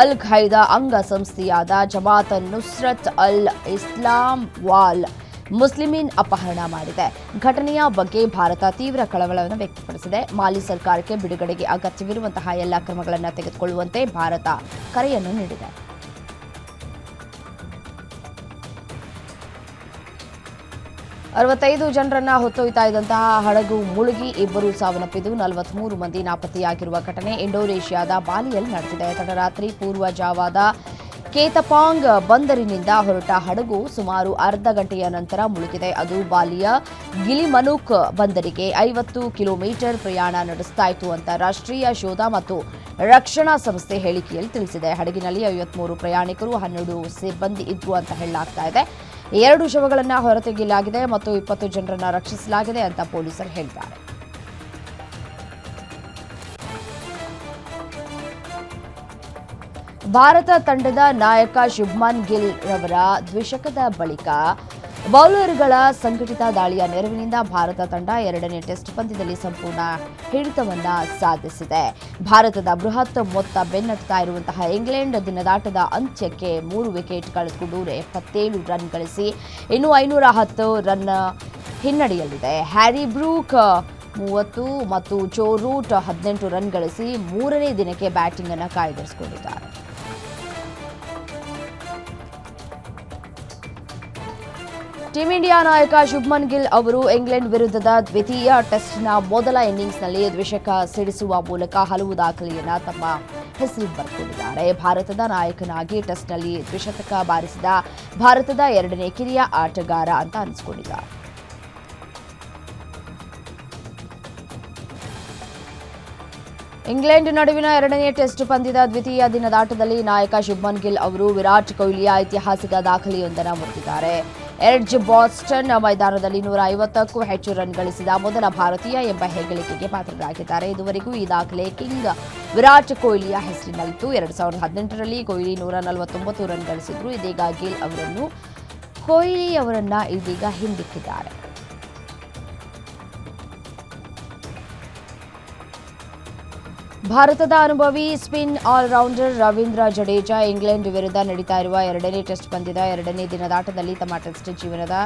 ಅಲ್ ಖೈದಾ ಅಂಗ ಸಂಸ್ಥೆಯಾದ ಜಮಾತ್ ನುಸ್ರತ್ ಅಲ್ ಇಸ್ಲಾಂ ವಾಲ್ ಮುಸ್ಲಿಮೀನ್ ಅಪಹರಣ ಮಾಡಿದೆ. ಘಟನೆಯ ಬಗ್ಗೆ ಭಾರತ ತೀವ್ರ ಕಳವಳವನ್ನು ವ್ಯಕ್ತಪಡಿಸಿದೆ. ಮಾಲಿ ಸರ್ಕಾರಕ್ಕೆ ಬಿಡುಗಡೆಗೆ ಅಗತ್ಯವಿರುವಂತಹ ಎಲ್ಲ ಕ್ರಮಗಳನ್ನು ತೆಗೆದುಕೊಳ್ಳುವಂತೆ ಭಾರತ ಕರೆಯನ್ನು ನೀಡಿದೆ. ಅರವತ್ತೈದು ಜನರನ್ನ ಹೊತ್ತೊಯ್ತಾ ಇದ್ದಂತಹ ಹಡಗು ಮುಳುಗಿ ಇಬ್ಬರು ಸಾವನ್ನಪ್ಪಿದ್ದು ನಲವತ್ಮೂರು ಮಂದಿ ನಾಪತ್ತೆಯಾಗಿರುವ ಘಟನೆ ಇಂಡೋನೇಷ್ಯಾದ ಬಾಲಿಯಲ್ಲಿ ನಡೆದಿದೆ. ತಡರಾತ್ರಿ ಪೂರ್ವ ಜಾವಾದ ಕೇತಪಾಂಗ್ ಬಂದರಿನಿಂದ ಹೊರಟ ಹಡಗು ಸುಮಾರು ಅರ್ಧ ಗಂಟೆಯ ನಂತರ ಮುಳುಗಿದೆ. ಅದು ಬಾಲಿಯ ಗಿಲಿಮನುಕ್ ಬಂದರಿಗೆ ಐವತ್ತು ಕಿಲೋಮೀಟರ್ ಪ್ರಯಾಣ ನಡೆಸ್ತಾ ಇತ್ತು ಅಂತ ರಾಷ್ಟ್ರೀಯ ಶೋಧ ಮತ್ತು ರಕ್ಷಣಾ ಸಂಸ್ಥೆ ಹೇಳಿಕೆಯಲ್ಲಿ ತಿಳಿಸಿದೆ. ಹಡಗಿನಲ್ಲಿ ಐವತ್ಮೂರು ಪ್ರಯಾಣಿಕರು ಹನ್ನೆರಡು ಸಿಬ್ಬಂದಿ ಇದ್ರು ಅಂತ ಹೇಳಲಾಗ್ತಾ ಇದೆ. ಎರಡು ಶವಗಳನ್ನು ಹೊರತೆಗೆಯಲಾಗಿದೆ ಮತ್ತು ಇಪ್ಪತ್ತು ಜನರನ್ನು ರಕ್ಷಿಸಲಾಗಿದೆ ಅಂತ ಪೊಲೀಸರು ಹೇಳಿದ್ದಾರೆ ಭಾರತ ತಂಡದ ನಾಯಕ ಶುಭ್ಮನ್ ಗಿಲ್ ರವರ ದ್ವಿಶಕದ ಬಳಿಕ ಬೌಲರ್ಗಳ ಸಂಘಟಿತ ದಾಳಿಯ ನೆರವಿನಿಂದ ಭಾರತ ತಂಡ ಎರಡನೇ ಟೆಸ್ಟ್ ಪಂದ್ಯದಲ್ಲಿ ಸಂಪೂರ್ಣ ಹಿಡಿತವನ್ನ ಸಾಧಿಸಿದೆ. ಭಾರತದ ಬೃಹತ್ ಮೊತ್ತ ಬೆನ್ನಟ್ಟುತ್ತಾ ಇರುವಂತಹ ಇಂಗ್ಲೆಂಡ್ ದಿನದಾಟದ ಅಂತ್ಯಕ್ಕೆ ಮೂರು ವಿಕೆಟ್ ಕಳೆದುಕೊಂಡು ಎಪ್ಪತ್ತೇಳು ರನ್ ಗಳಿಸಿ ಇನ್ನು ಐನೂರ ಹತ್ತು ರನ್ ಹಿನ್ನಡೆಯಲ್ಲಿದೆ. ಹ್ಯಾರಿ ಬ್ರೂಕ್ ಮೂವತ್ತು ಮತ್ತು ಜೋ ರೂಟ್ ಹದಿನೆಂಟು ರನ್ ಗಳಿಸಿ ಮೂರನೇ ದಿನಕ್ಕೆ ಬ್ಯಾಟಿಂಗ್ ಅನ್ನು ಕಾಯ್ದಿರಿಸಿಕೊಂಡಿದ್ದಾರೆ. ಟೀಂ ಇಂಡಿಯಾ ನಾಯಕ ಶುಭ್ಮನ್ ಗಿಲ್ ಅವರು ಇಂಗ್ಲೆಂಡ್ ವಿರುದ್ಧದ ದ್ವಿತೀಯ ಟೆಸ್ಟ್ನ ಮೊದಲ ಇನ್ನಿಂಗ್ಸ್ನಲ್ಲಿ ದ್ವಿಶಕ ಸಿಡಿಸುವ ಮೂಲಕ ಹಲವು ದಾಖಲೆಯನ್ನು ತಮ್ಮ ಹೆಸರು ಬರ್ಕೊಂಡಿದ್ದಾರೆ. ಭಾರತದ ನಾಯಕನಾಗಿ ಟೆಸ್ಟ್ನಲ್ಲಿ ದ್ವಿಶತಕ ಬಾರಿಸಿದ ಭಾರತದ ಎರಡನೇ ಕಿರಿಯ ಆಟಗಾರ ಅಂತ ಅನಿಸಿಕೊಂಡಿದ್ದಾರೆ ಇಂಗ್ಲೆಂಡ್ ನಡುವಿನ ಎರಡನೇ ಟೆಸ್ಟ್ ಪಂದ್ಯದ ದ್ವಿತೀಯ ದಿನದಾಟದಲ್ಲಿ ನಾಯಕ ಶುಭ್ಮನ್ ಗಿಲ್ ಅವರು ವಿರಾಟ್ ಕೊಹ್ಲಿಯ ಐತಿಹಾಸಿಕ ದಾಖಲೆಯೊಂದನ್ನು ಮುರಿದಿದ್ದಾರೆ. ಎಡ್ಜ್ ಬಾಸ್ಟನ್ ಮೈದಾನದಲ್ಲಿ ನೂರ ಐವತ್ತಕ್ಕೂ ಹೆಚ್ಚು ರನ್ ಗಳಿಸಿದ ಮೊದಲ ಭಾರತೀಯ ಎಂಬ ಹೆಗ್ಗಳಿಕೆಗೆ ಪಾತ್ರರಾಗಿದ್ದಾರೆ. ಇದುವರೆಗೂ ಈ ದಾಖಲೆ ಕಿಂಗ್ ವಿರಾಟ್ ಕೊಹ್ಲಿಯ ಹೆಸರಿನಲ್ಲಿತ್ತು. ಎರಡು ಸಾವಿರದ ಹದಿನೆಂಟರಲ್ಲಿ ಕೊಹ್ಲಿ ನೂರ ನಲವತ್ತೊಂಬತ್ತು ರನ್ ಗಳಿಸಿದ್ರು. ಇದೀಗ ಗಿಲ್ ಅವರನ್ನು ಕೊಹ್ಲಿ ಅವರನ್ನ ಇದೀಗ ಹಿಂದಿಕ್ಕಿದ್ದಾರೆ. ಭಾರತದ ಅನುಭವಿ spin allrounder Ravindra Jadeja England ವಿರುದ್ಧ ನಡೀತಾ ಇರುವ ಎರಡನೇ ಟೆಸ್ಟ್ ಪಂದ್ಯದ ಎರಡನೇ ದಿನದಾಟದಲ್ಲಿ ತಮ್ಮ ಟೆಸ್ಟ್ ಜೀವನದ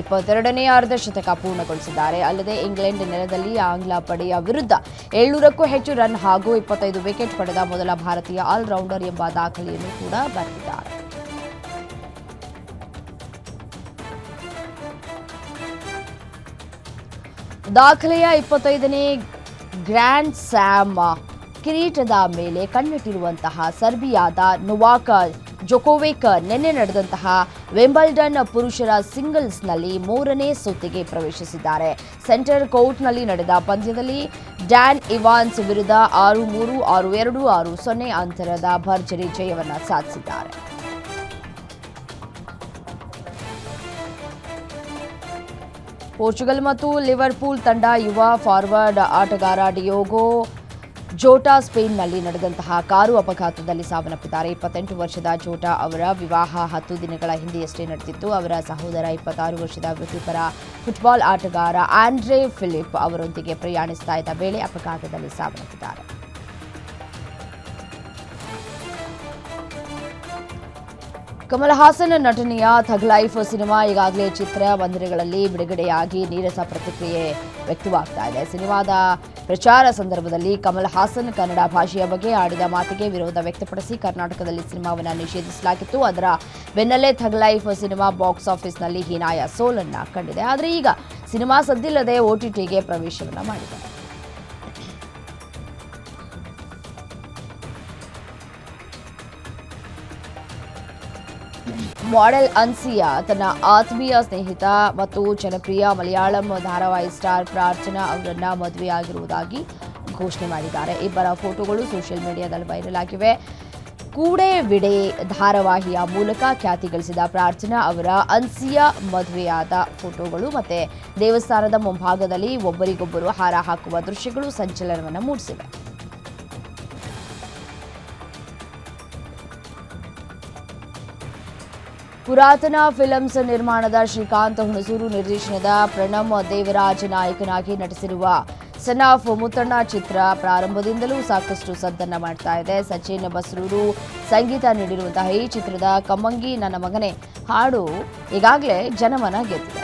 ಇಪ್ಪತ್ತೆರಡನೇ ಅರ್ಧಶತಕ ಪೂರ್ಣಗೊಳಿಸಿದ್ದಾರೆ. ಅಲ್ಲದೆ ಇಂಗ್ಲೆಂಡ್ ನೆಲದಲ್ಲಿ ಆಂಗ್ಲ ಪಡೆಯ ವಿರುದ್ಧ ಏಳ್ನೂರಕ್ಕೂ ಹೆಚ್ಚು ರನ್ ಹಾಗೂ ಇಪ್ಪತ್ತೈದು ವಿಕೆಟ್ ಪಡೆದ ಮೊದಲ ಭಾರತೀಯ ಆಲ್ರೌಂಡರ್ ಎಂಬ ದಾಖಲೆಯನ್ನು ಕೂಡ ಬರೆದಿದ್ದಾರೆ. ದಾಖಲೆಯ ಇಪ್ಪತ್ತೈದನೇ ಗ್ರ್ಯಾಂಡ್ ಸ್ಯಾಮ್ ಕಿರೀಟದ ಮೇಲೆ ಕಣ್ಣಿಟ್ಟಿರುವಂತಹ ಸರ್ಬಿಯಾದ ನೊವಾಕ ಜೊಕೋವಿಕ್, ನಿನ್ನೆ ನಡೆದಂತಹ ವೆಂಬಲ್ಡನ್ ಪುರುಷರ ಸಿಂಗಲ್ಸ್ನಲ್ಲಿ ಮೂರನೇ ಸುತ್ತಿಗೆ ಪ್ರವೇಶಿಸಿದ್ದಾರೆ. ಸೆಂಟರ್ ಕೋರ್ಟ್ನಲ್ಲಿ ನಡೆದ ಪಂದ್ಯದಲ್ಲಿ ಡ್ಯಾನ್ ಇವಾನ್ಸ್ ವಿರುದ್ಧ ಆರು ಮೂರು, ಆರು ಎರಡು, ಆರು ಸೊನ್ನೆ ಅಂತರದ ಭರ್ಜರಿ ಜಯವನ್ನು ಸಾಧಿಸಿದ್ದಾರೆ. ಪೋರ್ಚುಗಲ್ ಮತ್ತು ಲಿವರ್ಪೂಲ್ ತಂಡ ಯುವ ಫಾರ್ವರ್ಡ್ ಆಟಗಾರ ಡಿಯೋಗೋ ಜೋಟಾ ಸ್ಪೇನ್ನಲ್ಲಿ ನಡೆದಂತಹ ಕಾರು ಅಪಘಾತದಲ್ಲಿ ಸಾವನ್ನಪ್ಪಿದ್ದಾರೆ. ಇಪ್ಪತ್ತೆಂಟು ವರ್ಷದ ಜೋಟಾ ಅವರ ವಿವಾಹ ಹತ್ತು ದಿನಗಳ ಹಿಂದೆಯಷ್ಟೇ ನಡೆದಿತ್ತು. ಅವರ ಸಹೋದರ ಇಪ್ಪತ್ತಾರು ವರ್ಷದ ವೃತ್ತಿಪರ ಫುಟ್ಬಾಲ್ ಆಟಗಾರ ಆಂಡ್ರೆ ಫಿಲಿಪ್ ಅವರೊಂದಿಗೆ ಪ್ರಯಾಣಿಸ್ತಾ ಇದ್ದ ವೇಳೆ ಅಪಘಾತದಲ್ಲಿ ಸಾವನ್ನಪ್ಪಿದ್ದಾರೆ. ಕಮಲ್ ಹಾಸನ್ ನಟನೆಯ ಥಗ್ ಲೈಫ್ ಸಿನಿಮಾ ಈಗಾಗಲೇ ಚಿತ್ರಮಂದಿರಗಳಲ್ಲಿ ಬಿಡುಗಡೆಯಾಗಿ ನೀರಸ ಪ್ರತಿಕ್ರಿಯೆ ವ್ಯಕ್ತವಾಗ್ತಾ ಇದೆ. ಸಿನಿಮಾದ ಪ್ರಚಾರ ಸಂದರ್ಭದಲ್ಲಿ ಕಮಲ್ ಹಾಸನ್ ಕನ್ನಡ ಭಾಷೆಯ ಬಗ್ಗೆ ಆಡಿದ ಮಾತಿಗೆ ವಿರೋಧ ವ್ಯಕ್ತಪಡಿಸಿ ಕರ್ನಾಟಕದಲ್ಲಿ ಸಿನಿಮಾವನ್ನು ನಿಷೇಧಿಸಲಾಗಿತ್ತು. ಅದರ ಬೆನ್ನಲ್ಲೇ ಥಗ್ ಲೈಫ್ ಸಿನಿಮಾ ಬಾಕ್ಸ್ ಆಫೀಸ್ನಲ್ಲಿ ಹೀನಾಯ ಸೋಲನ್ನ ಕಂಡಿದೆ. ಆದರೆ ಈಗ ಸಿನಿಮಾ ಸದ್ದಿಲ್ಲದೆ ಓಟಿಟಿಗೆ ಪ್ರವೇಶವನ್ನು ಮಾಡಿದೆ ಮಾಡೆಲ್ ಅನ್ಸಿಯಾ ತನ್ನ ಆತ್ಮೀಯ ಸ್ನೇಹಿತ ಮತ್ತು ಜನಪ್ರಿಯ ಮಲಯಾಳಂ ಧಾರಾವಾಹಿ ಸ್ಟಾರ್ ಪ್ರಾರ್ಥನಾ ಅವರನ್ನ ಮದುವೆಯಾಗಿರುವುದಾಗಿ ಘೋಷಣೆ ಮಾಡಿದ್ದಾರೆ. ಇಬ್ಬರ ಫೋಟೋಗಳು ಸೋಷಿಯಲ್ ಮೀಡಿಯಾದಲ್ಲಿ ವೈರಲ್ ಆಗಿವೆ. ಕೂಡೆ ವಿಡೆ ಧಾರಾವಾಹಿಯ ಮೂಲಕ ಖ್ಯಾತಿ ಗಳಿಸಿದ ಪ್ರಾರ್ಥನಾ ಅವರ ಅನ್ಸಿಯಾ ಮದುವೆಯಾದ ಫೋಟೋಗಳು ಮತ್ತೆ ದೇವಸ್ಥಾನದ ಮುಂಭಾಗದಲ್ಲಿ ಒಬ್ಬರಿಗೊಬ್ಬರು ಹಾರ ಹಾಕುವ ದೃಶ್ಯಗಳು ಸಂಚಲನವನ್ನು ಮೂಡಿಸಿವೆ. ಪುರಾತನ ಫಿಲಮ್ಸ್ ನಿರ್ಮಾಣದ ಶ್ರೀಕಾಂತ್ ಹುಣಸೂರು ನಿರ್ದೇಶನದ ಪ್ರಣಮ್ ದೇವರಾಜ್ ನಾಯಕನಾಗಿ ನಟಿಸಿರುವ ಸನ್ ಆಫ್ ಮುತ್ತಣ್ಣ ಚಿತ್ರ ಪ್ರಾರಂಭದಿಂದಲೂ ಸಾಕಷ್ಟು ಸದ್ದನ್ನ ಮಾಡ್ತಾ ಇದೆ. ಸಚಿನ್ ಬಸ್ರೂರು ಸಂಗೀತ ನೀಡಿರುವಂತಹ ಈ ಚಿತ್ರದ ಕಮ್ಮಂಗಿ ನನ್ನ ಮಗನೇ ಹಾಡು ಈಗಾಗಲೇ ಜನಮನ ಗೆದ್ದಿದೆ.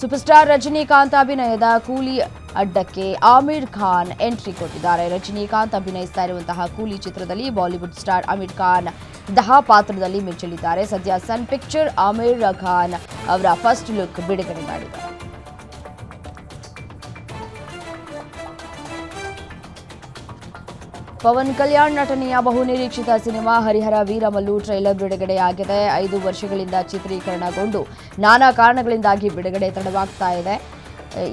ಸೂಪರ್ ಸ್ಟಾರ್ ರಜನಿಕಾಂತ್ ಅಭಿನಯದ ಕೂಲಿ ಅಡ್ಡಕ್ಕೆ ಆಮಿರ್ ಖಾನ್ ಎಂಟ್ರಿ ಕೊಟ್ಟಿದ್ದಾರೆ. ರಜನಿಕಾಂತ್ ಅಭಿನಯಿಸ್ತಾ ಇರುವಂತಹ ಕೂಲಿ ಚಿತ್ರದಲ್ಲಿ ಬಾಲಿವುಡ್ ಸ್ಟಾರ್ ಅಮಿರ್ ಖಾನ್ ದಹ ಪಾತ್ರದಲ್ಲಿ ಮಿಂಚಲಿದ್ದಾರೆ ಸದ್ಯ ಸನ್ ಪಿಕ್ಚರ್ ಆಮಿರ್ ಖಾನ್ ಅವರ ಫಸ್ಟ್ ಲುಕ್ ಬಿಡುಗಡೆ ಮಾಡಿದೆ. ಪವನ್ ಕಲ್ಯಾಣ್ ನಟನೆಯ ಬಹುನಿರೀಕ್ಷಿತ ಸಿನಿಮಾ ಹರಿಹರ ವೀರಮಲ್ಲು ಟ್ರೈಲರ್ ಬಿಡುಗಡೆಯಾಗಿದೆ. ಐದು ವರ್ಷಗಳಿಂದ ಚಿತ್ರೀಕರಣಗೊಂಡು ನಾನಾ ಕಾರಣಗಳಿಂದಾಗಿ ಬಿಡುಗಡೆ ತಡವಾಗ್ತಾ ಇದೆ.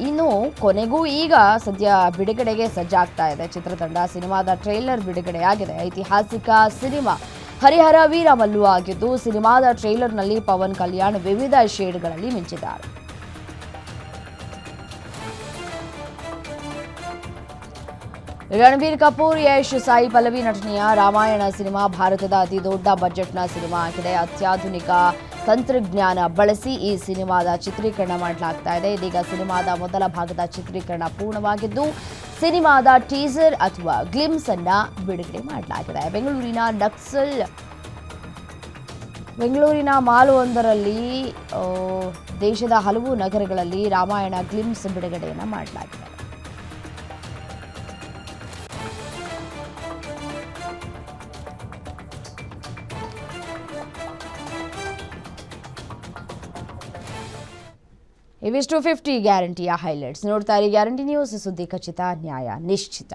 ಇನ್ನು ಕೊನೆಗೂ ಈಗ ಸದ್ಯ ಬಿಡುಗಡೆಗೆ ಸಜ್ಜಾಗ್ತಾ ಇದೆ ಚಿತ್ರತಂಡ. ಸಿನಿಮಾದ ಟ್ರೈಲರ್ ಬಿಡುಗಡೆಯಾಗಿದೆ. ಐತಿಹಾಸಿಕ ಸಿನಿಮಾ ಹರಿಹರ ವೀರಮಲ್ಲು ಆಗಿದ್ದು, ಸಿನಿಮಾದ ಟ್ರೈಲರ್ನಲ್ಲಿ ಪವನ್ ಕಲ್ಯಾಣ್ ವಿವಿಧ ಶೇಡ್ಗಳಲ್ಲಿ ಮಿಂಚಿದ್ದಾರೆ. ರಣಬೀರ್ ಕಪೂರ್, ಯಶ್ ಸಾಯಿ ಪಲ್ಲವಿ ನಟನೆಯ ರಾಮಾಯಣ ಸಿನಿಮಾ ಭಾರತದ ಅತಿ ದೊಡ್ಡ ಬಜೆಟ್ನ ಸಿನಿಮಾ ಆಗಿದೆ. ಅತ್ಯಾಧುನಿಕ ತಂತ್ರಜ್ಞಾನ ಬಳಸಿ ಈ ಸಿನಿಮಾದ ಚಿತ್ರೀಕರಣ ಮಾಡಲಾಗ್ತಾ ಇದೆ. ಇದೀಗ ಸಿನಿಮಾದ ಮೊದಲ ಭಾಗದ ಚಿತ್ರೀಕರಣ ಪೂರ್ಣವಾಗಿದ್ದು, ಸಿನಿಮಾದ ಟೀಸರ್ ಅಥವಾ ಗ್ಲಿಮ್ಸ್ ಅನ್ನ ಬಿಡುಗಡೆ ಮಾಡಲಾಗಿದೆ. ಬೆಂಗಳೂರಿನ ನಕ್ಸಲ್, ಬೆಂಗಳೂರಿನ ಮಾಲ್ವೊಂದರಲ್ಲಿ ದೇಶದ ಹಲವು ನಗರಗಳಲ್ಲಿ ರಾಮಾಯಣ ಗ್ಲಿಮ್ಸ್ ಬಿಡುಗಡೆಯನ್ನು ಮಾಡಲಾಗಿದೆ. ಇವಿಷ್ಟು ಫಿಫ್ಟಿ ಗ್ಯಾರಂಟಿಯ ಹೈಲೈಟ್ಸ್ ನೋಡ್ತಾ ಇರಿ ಗ್ಯಾರಂಟಿ ನ್ಯೂಸ್ ಸುದ್ದಿ ಖಚಿತ ನ್ಯಾಯ ನಿಶ್ಚಿತ